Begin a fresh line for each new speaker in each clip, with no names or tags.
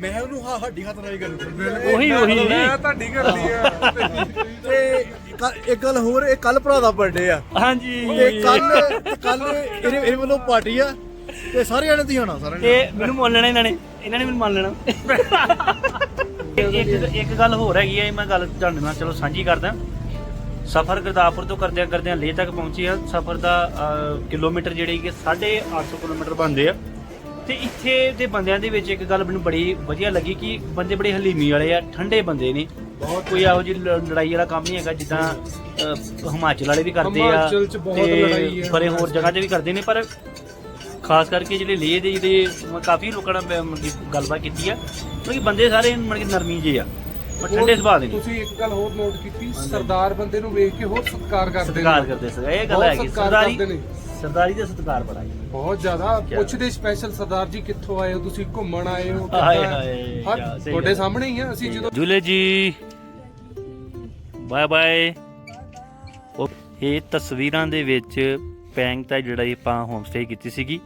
ਮੈਂ ਉਹਨੂੰ ਹਾ ਹੱਡੀ ਹੱਥ ਨਾਲ ਹੀ ਕਰਦਾ
ਉਹੀ ਉਹੀ
ਮੈਂ ਤੁਹਾਡੀ ਕਰਦੀ ਆ
ਤੇ ਇੱਕ ਗੱਲ ਹੋਰ ਇਹ ਕੱਲ ਭਰਾ ਦਾ ਬਰਥਡੇ ਆ।
ਹਾਂਜੀ।
ਤੇ ਕੱਲ ਕੱਲ ਇਹਦੇ ਇਹਦੇ ਵੱਲੋਂ ਪਾਰਟੀ ਆ। ਤੇ ਸਾਰੇ ਜਣੇ ਤੁਸੀਂ ਸਾਰਿਆਂ ਨੇ
ਇਹ ਮੈਨੂੰ ਮੰਨ ਲੈਣਾ ਇਹਨਾਂ ਨੇ। ਇਹਨਾਂ ਨੇ ਮੈਨੂੰ ਮੰਨ ਲੈਣਾ। ਇੱਕ ਇੱਕ ਗੱਲ ਹੋਰ ਹੈਗੀ ਹੈ ਮੈਂ ਗੱਲ ਤੁਹਾਡੇ ਨਾਲ ਚਲੋ ਸਾਂਝੀ ਕਰਦਾ। ਸਫ਼ਰ ਗੁਰਦਾਸਪੁਰ ਤੋਂ ਕਰਦਿਆਂ ਕਰਦਿਆਂ ਲੇਹ ਤੱਕ ਪਹੁੰਚੇ ਆ। ਸਫ਼ਰ ਦਾ ਅਹ, ਕਿਲੋਮੀਟਰ ਜਿਹੜੇ ਕਿ 850 ਕਿਲੋਮੀਟਰ ਬਣਦੇ ਆ। ਤੇ ਇੱਥੇ ਦੇ ਬੰਦਿਆਂ ਦੇ ਵਿੱਚ ਇੱਕ ਗੱਲ ਮੈਨੂੰ ਬੜੀ ਵਧੀਆ ਲੱਗੀ ਕਿ ਬੰਦੇ ਬੜੇ ਹਲੀਮੀ ਵਾਲੇ ਆ ਠੰਡੇ ਬੰਦੇ ਨੇ ਬਹੁਤ ਕੋਈ ਇਹੋ ਜਿਹੀ ਲ- ਲੜਾਈ ਵਾਲਾ ਕੰਮ ਨਹੀਂ ਹੈਗਾ ਜਿੱਦਾਂ ਅਹ, ਹਿਮਾਚਲ ਵਾਲੇ ਵੀ ਕਰਦੇ ਆ
ਹਿਮਾਚਲ 'ਚ ਬਹੁਤ
ਤੇ
ਲੜਾਈ ਹੈ।
ਪਰੇ ਹੋਰ ਜਗ੍ਹਾ ਤੇ ਵੀ ਕਰਦੇ ਨੇ ਪਰ ਖਾਸ ਕਰਕੇ ਜਿਹੜੇ ਲੇਹ ਦੇ ਜਿਹੜੇ ਮ- ਕਾਫੀ ਲੋਕਾਂ ਨਾਲ ਮੈਂ ਮਤਲਬ ਕਿ ਗੱਲਬਾਤ ਕੀਤੀ ਆ ਮਤਲਬ ਕਿ ਬੰਦੇ ਸਾਰੇ ਮਤਲਬ ਕਿ ਨਰਮੀ ਜੇ ਆ ਪਰ ਠੰਡੇ ਸੁਭਾਅ ਦੇ ਨੇ
ਤੁਸੀਂ ਇੱਕ ਗੱਲ ਹੋਰ ਨੋਟ ਕੀਤੀ ਸਰਦਾਰ ਬੰਦੇ ਨੂੰ ਵੇਖ ਕੇ ਹੋਰ ਸਤਿਕਾਰ ਕਰਦੇ
ਸਤਿਕਾਰ
ਨੇ
ਕਰਦੇ ਸੀ ਇਹ ਗੱਲ
ਬਹੁਤ
ਹੈਗੀ
ਸਤਿਕਾਰ
ਸਰਦਾਰੀ
ਕਰਦੇ ਨੇ।
ਸਰਦਾਰੀ ਦਾ ਸਤਿਕਾਰ ਬੜਾ ਹੈ
ਬਹੁਤ ਜ਼ਿਆਦਾ? ਪੁੱਛਦੇ ਸਪੈਸ਼ਲ ਸਰਦਾਰ ਜੀ ਕਿੱਥੋਂ ਆਏ ਹੋ? ਤੁਸੀਂ ਘੁੰਮਣ ਆਏ ਹੋ?
ਹਾਏ? ਹਾਏ,
ਹਾਂ,
ਕਿਆ ਸਹੀ
ਤੁਹਾਡੇ
ਗੱਲ।
ਸਾਹਮਣੇ ਹੀ ਆ। ਅਸੀਂ ਜਦੋਂ
ਜੁਲੇ ਜੀ ਬਾਏ ਬਾਏ। ਉਹ ਇਹ ਤਸਵੀਰਾਂ ਦੇ ਵਿੱਚ ਪੈਂਗ ਤਾਂ ਜਿਹੜਾ ਇਹ ਆਪਾਂ ਹੋਮ ਸਟੇ ਕੀਤੀ ਸੀਗੀ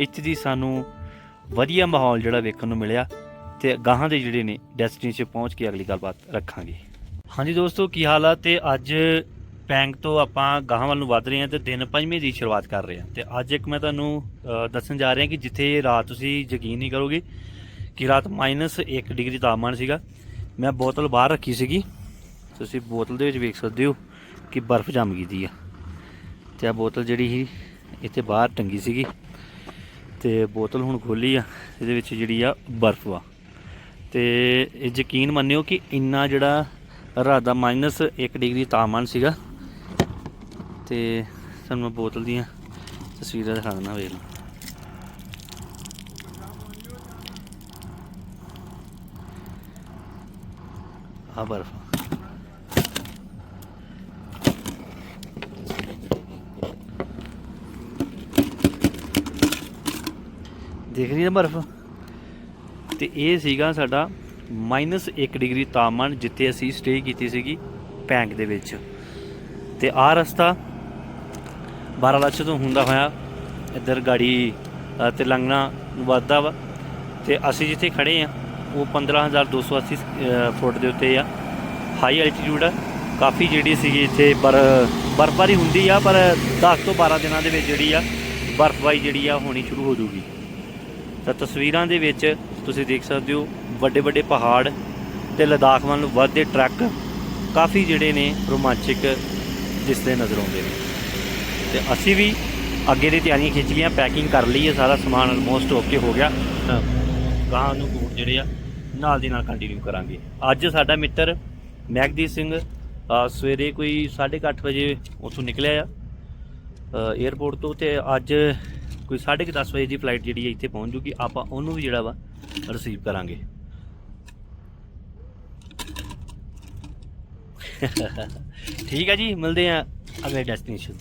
ਇੱਥੇ ਦੀ ਸਾਨੂੰ ਵਧੀਆ ਮਾਹੌਲ ਜਿਹੜਾ ਵੇਖਣ ਨੂੰ ਮਿਲਿਆ ਤੇ ਗਾਹਾਂ ਦੇ ਜਿਹੜੇ ਨੇ ਡੈਸਟੀਨੇਸ਼ਨ ਪਹੁੰਚ ਕੇ ਅਗਲੀ ਗੱਲਬਾਤ ਰੱਖਾਂਗੇ। ਹਾਂਜੀ ਦੋਸਤੋ ਕੀ ਹਾਲ ਆ? ਤੇ ਅੱਜ ਪੈਂਗ ਤੋਂ ਆਪਾਂ ਗਾਹਾਂ ਵੱਲ ਨੂੰ ਵੱਧ ਰਹੇ ਹਾਂ ਤੇ ਦਿਨ ਪੰਜਵੇਂ ਦੀ ਸ਼ੁਰੂਆਤ ਕਰ ਰਹੇ ਹਾਂ। ਤੇ ਅੱਜ ਇੱਕ ਮੈਂ ਤੁਹਾਨੂੰ ਦੱਸਣ ਜਾ ਰਿਹਾ ਕਿ ਜਿੱਥੇ ਰਾਤ ਤੁਸੀਂ ਯਕੀਨ ਨਹੀਂ ਕਰੋਗੇ ਕਿ ਰਾਤ -1 ਡਿਗਰੀ ਤਾਪਮਾਨ ਸੀਗਾ। ਮੈਂ ਬੋਤਲ ਬਾਹਰ ਰੱਖੀ ਸੀਗੀ। ਤੁਸੀਂ ਬੋਤਲ ਦੇ ਵਿੱਚ ਵੇਖ ਸਕਦੇ ਹੋ ਕਿ ਬਰਫ਼ ਜੰਮ ਗਈ ਦੀ ਆ। ਤੇ ਆ ਬੋਤਲ ਜਿਹੜੀ ਸੀ, ਇੱਥੇ ਬਾਹਰ ਟੰਗੀ ਸੀਗੀ। ਤੇ ਬੋਤਲ ਹੁਣ ਖੋਲੀ ਆ, ਇਹਦੇ ਵਿੱਚ ਜਿਹੜੀ ਆ ਬਰਫ਼ ਵਾ ਤੇ ਇਹ ਯਕੀਨ ਮੰਨਿਓ ਕਿ ਇੰਨਾ ਜਿਹੜਾ ਰਾਤ ਦਾ -1 ਡਿਗਰੀ ਤਾਪਮਾਨ ਸੀਗਾ ਤੇ ਤੁਹਾਨੂੰ ਮੈਂ ਬੋਤਲ ਦੀਆਂ ਤਸਵੀਰਾਂ ਦਿਖਾ ਦਿੰਦਾ ਵੇਖ ਲਓ। ਆ ਬਰਫ਼। ਦੇਖ ਰਹੀ ਹੈ ਬਰਫ਼? ਤੇ ਇਹ ਸੀਗਾ ਸਾਡਾ -1 ਡਿਗਰੀ ਤਾਪਮਾਨ ਜਿੱਥੇ ਅਸੀਂ ਸਟੇ ਕੀਤੀ ਸੀਗੀ ਪੈਂਕ ਦੇ ਵਿੱਚ। ਤੇ ਆਹ ਰਸਤਾ ਬਾਰਾਲਾਚੇ ਤੋਂ ਹੁੰਦਾ ਹੋਇਆ ਇੱਧਰ ਗਾੜੀ ਅ, ਤੇਲੰਗਨਾ ਨੂੰ ਵੱਧਦਾ ਵਾ। ਤੇ ਅਸੀਂ ਜਿੱਥੇ ਖੜੇ ਆ ਉਹ 15280 ਅ, ਫੁੱਟ ਦੇ ਉੱਤੇ ਆ। ਹਾਈ ਐਲਟੀਟਿਊਡ ਆ। ਕਾਫੀ ਜਿਹੜੀ ਸੀਗੀ ਇੱਥੇ ਪਰ ਬਰਫਬਾਰੀ ਹੁੰਦੀ ਆ ਪਰ 10 ਤੋਂ 12 ਦਿਨਾਂ ਦੇ ਵਿੱਚ ਜਿਹੜੀ ਆ ਬਰਫਬਾਰੀ ਜਿਹੜੀ ਆ ਹੋਣੀ ਸ਼ੁਰੂ ਹੋ ਜੂਗੀ ਤਾਂ ਤਸਵੀਰਾਂ ਦੇ ਵਿੱਚ ਤੁਸੀਂ ਦੇਖ ਸਕਦੇ ਹੋ ਵੱਡੇ ਵੱਡੇ ਪਹਾੜ ਤੇ ਲਦਾਖ ਵੱਲ ਨੂੰ ਵੱਧਦੇ ਟਰੱਕ। ਕਾਫੀ ਜਿਹੜੇ ਨੇ ਰੋਮਾਂਚਕ ਦਿਸਦੇ ਨਜ਼ਰ ਆਉਂਦੇ ਨੇ। ਤੇ ਅਸੀਂ ਵੀ ਅੱਗੇ ਦੀ ਤਿਆਰੀਆਂ ਖਿੱਚ ਲਈਆਂ ਪੈਕਿੰਗ ਕਰ ਲਈ ਹੈ ਸਾਰਾ ਸਮਾਨ ਆਲਮੋਸਟ ਓਕੇ ਹੋ ਗਿਆ। ਗਾਂ ਨੂੰ ਟੂਰ ਜਿਹੜੇ ਆ ਨਾਲ ਦੀ ਨਾਲ ਕੰਟੀਨਿਊ ਕਰਾਂਗੇ। ਅੱਜ ਸਾਡਾ ਮਿੱਤਰ ਮੈਗਦੀਪ ਸਿੰਘ ਸਵੇਰੇ ਕੋਈ 8:30 ਵਜੇ ਉੱਥੋਂ ਨਿਕਲਿਆ ਆ। 에ਅਰਪੋਰਟ ਤੋਂ ਤੇ ਅੱਜ ਕੋਈ 10:30 ਵਜੇ ਦੀ ਫਲਾਈਟ ਜਿਹੜੀ ਹੈ ਇੱਥੇ ਪਹੁੰਚ ਜੂਗੀ। ਆਪਾਂ ਉਹਨੂੰ ਵੀ ਜਿਹੜਾ ਵਾ ਰਿਸੀਵ ਕਰਾਂਗੇ। ਠੀਕ ਹੈ ਜੀ ਮਿਲਦੇ ਆ ਅਗਲੇ ਡੈਸਟੀਨੇਸ਼ਨ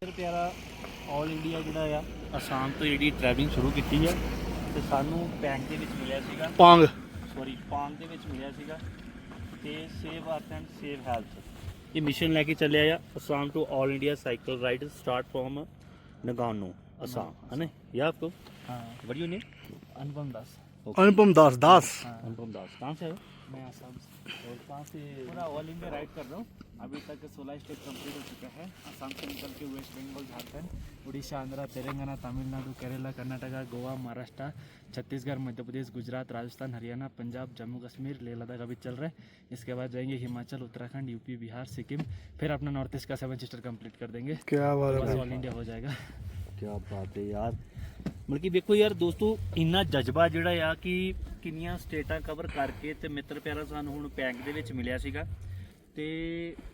ਤੇ ਪਿਆਰਾ 올 ਇੰਡੀਆ ਜਿਹੜਾ ਆ ਅਸਾਮ ਤੋਂ ਜਿਹੜੀ ਟਰੈਵਲਿੰਗ ਸ਼ੁਰੂ ਕੀਤੀ ਆ ਤੇ ਸਾਨੂੰ ਪੈਂਕ ਦੇ ਵਿੱਚ ਮਿਲਿਆ ਸੀਗਾ
ਪਾਂਗ
ਸੌਰੀ ਪਾਨ ਦੇ ਵਿੱਚ ਮਿਲਿਆ ਸੀਗਾ ਤੇ save earth and save health ਇਹ ਮਿਸ਼ਨ ਲੈ ਕੇ ਚੱਲਿਆ ਆ Assam to 올 India cycle ride start from Nagaon Assam है ना ये आपको
हाँ
what you name
Anupam Das
Anupam Das Das
Anupam Das कहाँ से है
मैं आसाम से और कहाँ से पूरा ऑल इंडिया राइड कर रहा हूँ अभी तक सोलह स्टेट कंप्लीट हो चुका है आसाम से निकल के वेस्ट बंगाल झारखंड उड़ीसा आंध्र तेलंगाना तमिलनाडु केरला कर्नाटका गोवा महाराष्ट्र छत्तीसगढ़ मध्य प्रदेश गुजरात राजस्थान हरियाणा पंजाब जम्मू कश्मीर लेह लद्दाख अभी चल रहे इसके बाद जाएंगे हिमाचल उत्तराखंड यूपी बिहार सिक्किम फिर अपना नॉर्थ ईस्ट का सेवन सिस्टर कंप्लीट कर देंगे
क्या
बात ऑल इंडिया हो जाएगा
क्या बात ਹੈ ਯਾਰ ਮਤਲਬ ਕਿ ਵੇਖੋ ਯਾਰ ਦੋਸਤੋ ਇੰਨਾ ਜਜ਼ਬਾ ਜਿਹੜਾ ਆ ਕਿ ਕਿੰਨੀਆਂ ਸਟੇਟਾਂ ਕਵਰ ਕਰਕੇ ਤੇ ਮਿੱਤਰ ਪਿਆਰਾ ਸਾਨੂੰ ਹੁਣ ਪੈਂਕ ਦੇ ਵਿੱਚ ਮਿਲਿਆ ਸੀਗਾ ਤੇ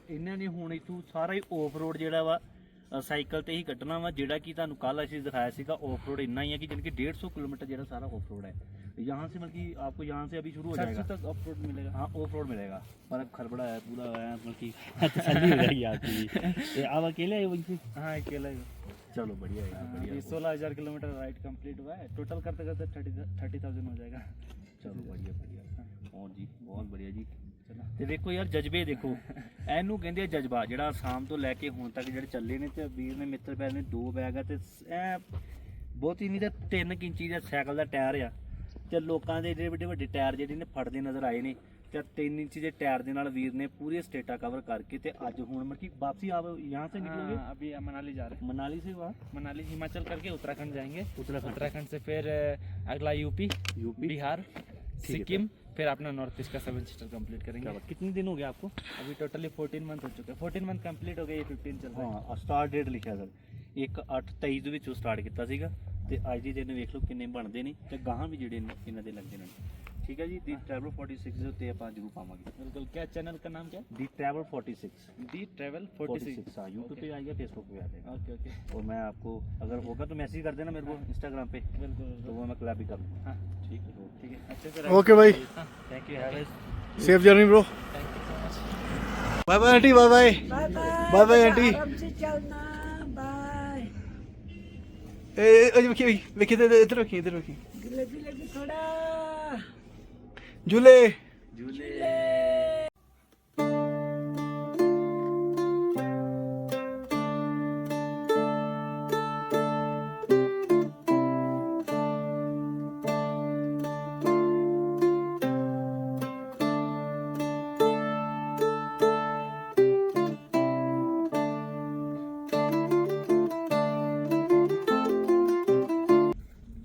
ਇਹਨਾਂ ਨੇ ਹੁਣ ਇਥੋਂ ਸਾਰਾ ਹੀ ਆਫ ਰੋਡ ਜਿਹੜਾ ਵਾ ਅ, ਸਾਈਕਲ ਤੇ ਹੀ ਕੱਢਣਾ ਵਾ ਜਿਹੜਾ ਕਿ ਤੁਹਾਨੂੰ ਕੱਲ ਅਸੀਂ ਦਿਖਾਇਆ ਸੀਗਾ ਆਫ ਰੋਡ ਇੰਨਾ ਹੀ ਹੈ ਕਿ ਜਾਣੀ ਕਿ 150 ਕਿਲੋਮੀਟਰ ਜਿਹੜਾ ਸਾਰਾ ਆਫ ਰੋਡ ਹੈ यहाँ से मतलब कि आपको यहाँ से अभी शुरू हो जाएगा
तक ऑफ रोड मिलेगा
हाँ ऑफ रोड मिलेगा बर्फ खड़बड़ा है पूरा है मतलब कि तसल्ली हो जाएगी आपकी ये आप अकेले आए वहीं
हाँ अकेला ही
चलो बढ़िया है बढ़िया
है। सोलह हजार किलोमीटर राइड कंप्लीट हुआ है टोटल करते करते थर्टी थर्टी थाउजेंड हो जाएगा
चलो बढ़िया बढ़िया और जी बहुत बढ़िया जी ਤੇ ਦੇਖੋ ਯਾਰ ਜਜ਼ਬੇ ਦੇਖੋ ਇਹਨੂੰ ਕਹਿੰਦੇ ਆ ਜਜ਼ਬਾ ਜਿਹੜਾ ਆਸਾਮ ਤੋਂ ਲੈ ਕੇ ਹੁਣ ਤੱਕ ਜਿਹੜੇ ਚੱਲੇ ਨੇ ਤੇ ਵੀਰ ਨੇ ਮਿੱਤਰ ਪੈਰ ਨੇ ਦੋ ਬੈਗ ਆ ਤੇ ਐ ਬਹੁਤ ਹੀ ਨਹੀਂ ਤਾਂ 3 ਇੰਚੀ ਦਾ ਸਾਈਕਲ ਦਾ ਟਾਇਰ ਆ ਤੇ ਲੋਕਾਂ ਦੇ ਜਿਹੜੇ ਵੱਡੇ ਵੱਡੇ ਟਾਇਰ ਜਿਹੜੇ ਨੇ ਫੜਦੇ ਨਜ਼ਰ ਆਏ ਨੇ ਤੇ 3 ਇੰਚ ਦੇ ਟਾਇਰ ਦੇ ਨਾਲ ਵੀਰ ਨੇ ਪੂਰੇ ਸਟੇਟਾ ਕਵਰ ਕਰਕੇ ਤੇ ਅੱਜ ਹੁਣ ਮਤਲਬ ਕਿ ਵਾਪਸੀ ਆਪ ਯਹਾਂ ਸੇ ਨਿਕਲੋਗੇ
हाँ, अभी हम मनाली जा रहे हैं
मनाली से वहाँ
मनाली हिमाचल करके उत्तराखंड जाएंगे
उत्तराखंड
उत्तराखंड से फिर अ, अगला यूपी
यूपी
बिहार
है
सिक्किम फिर अपना नॉर्थ ईस्ट का सेवन सिस्टर कंप्लीट
क्या
करेंगे
बात कितने दिन हो गए आपको
अभी टोटली 14 मंथ हो चुके हैं 14 मंथ कंप्लीट हो गए ये 15 चल रहा है
ਹਾਂ ਸਟਾਰਟ ਡੇਟ ਲਿਖਿਆ ਸਰ 1 8 23 ਦੇ ਵਿੱਚੋਂ ਸਟਾਰਟ ਕੀਤਾ ਸੀਗਾ ਤੇ ਅੱਜ ਦੀ ਦਿਨ ਵੇਖ ਲਓ ਕਿੰਨੇ ਬਣਦੇ ਨੇ ਤੇ ਗਾਹਾਂ ਵੀ ਜਿਹੜੇ ਨੇ ਇਹਨਾਂ ਦੇ ਲੱਗਦੇ ਨੇ ठीक है जी दी ट्रैवल फोर्टी सिक्स होती है पाँच ज़रूर हमारी
बिल्कुल क्या चैनल का नाम क्या
the travel forty
six the
travel
forty six
हाँ यूट्यूब पे आएगा फेसबुक पे आ गया
ओके ओके
और मैं आपको अगर होगा तो मैसेज कर देना मेरे को इंस्टाग्राम पे
बिल्कुल
तो वो मैं क्लैप भी कर
लूँगा
ठीक है
ठीक है
ओके
भाई thank you
safe journey bro
bye bye aunty bye
bye bye bye aunty ए ए देखिए देखिए इधर
रखिए इधर रखिए थोड़ा
ਝੂਲੇ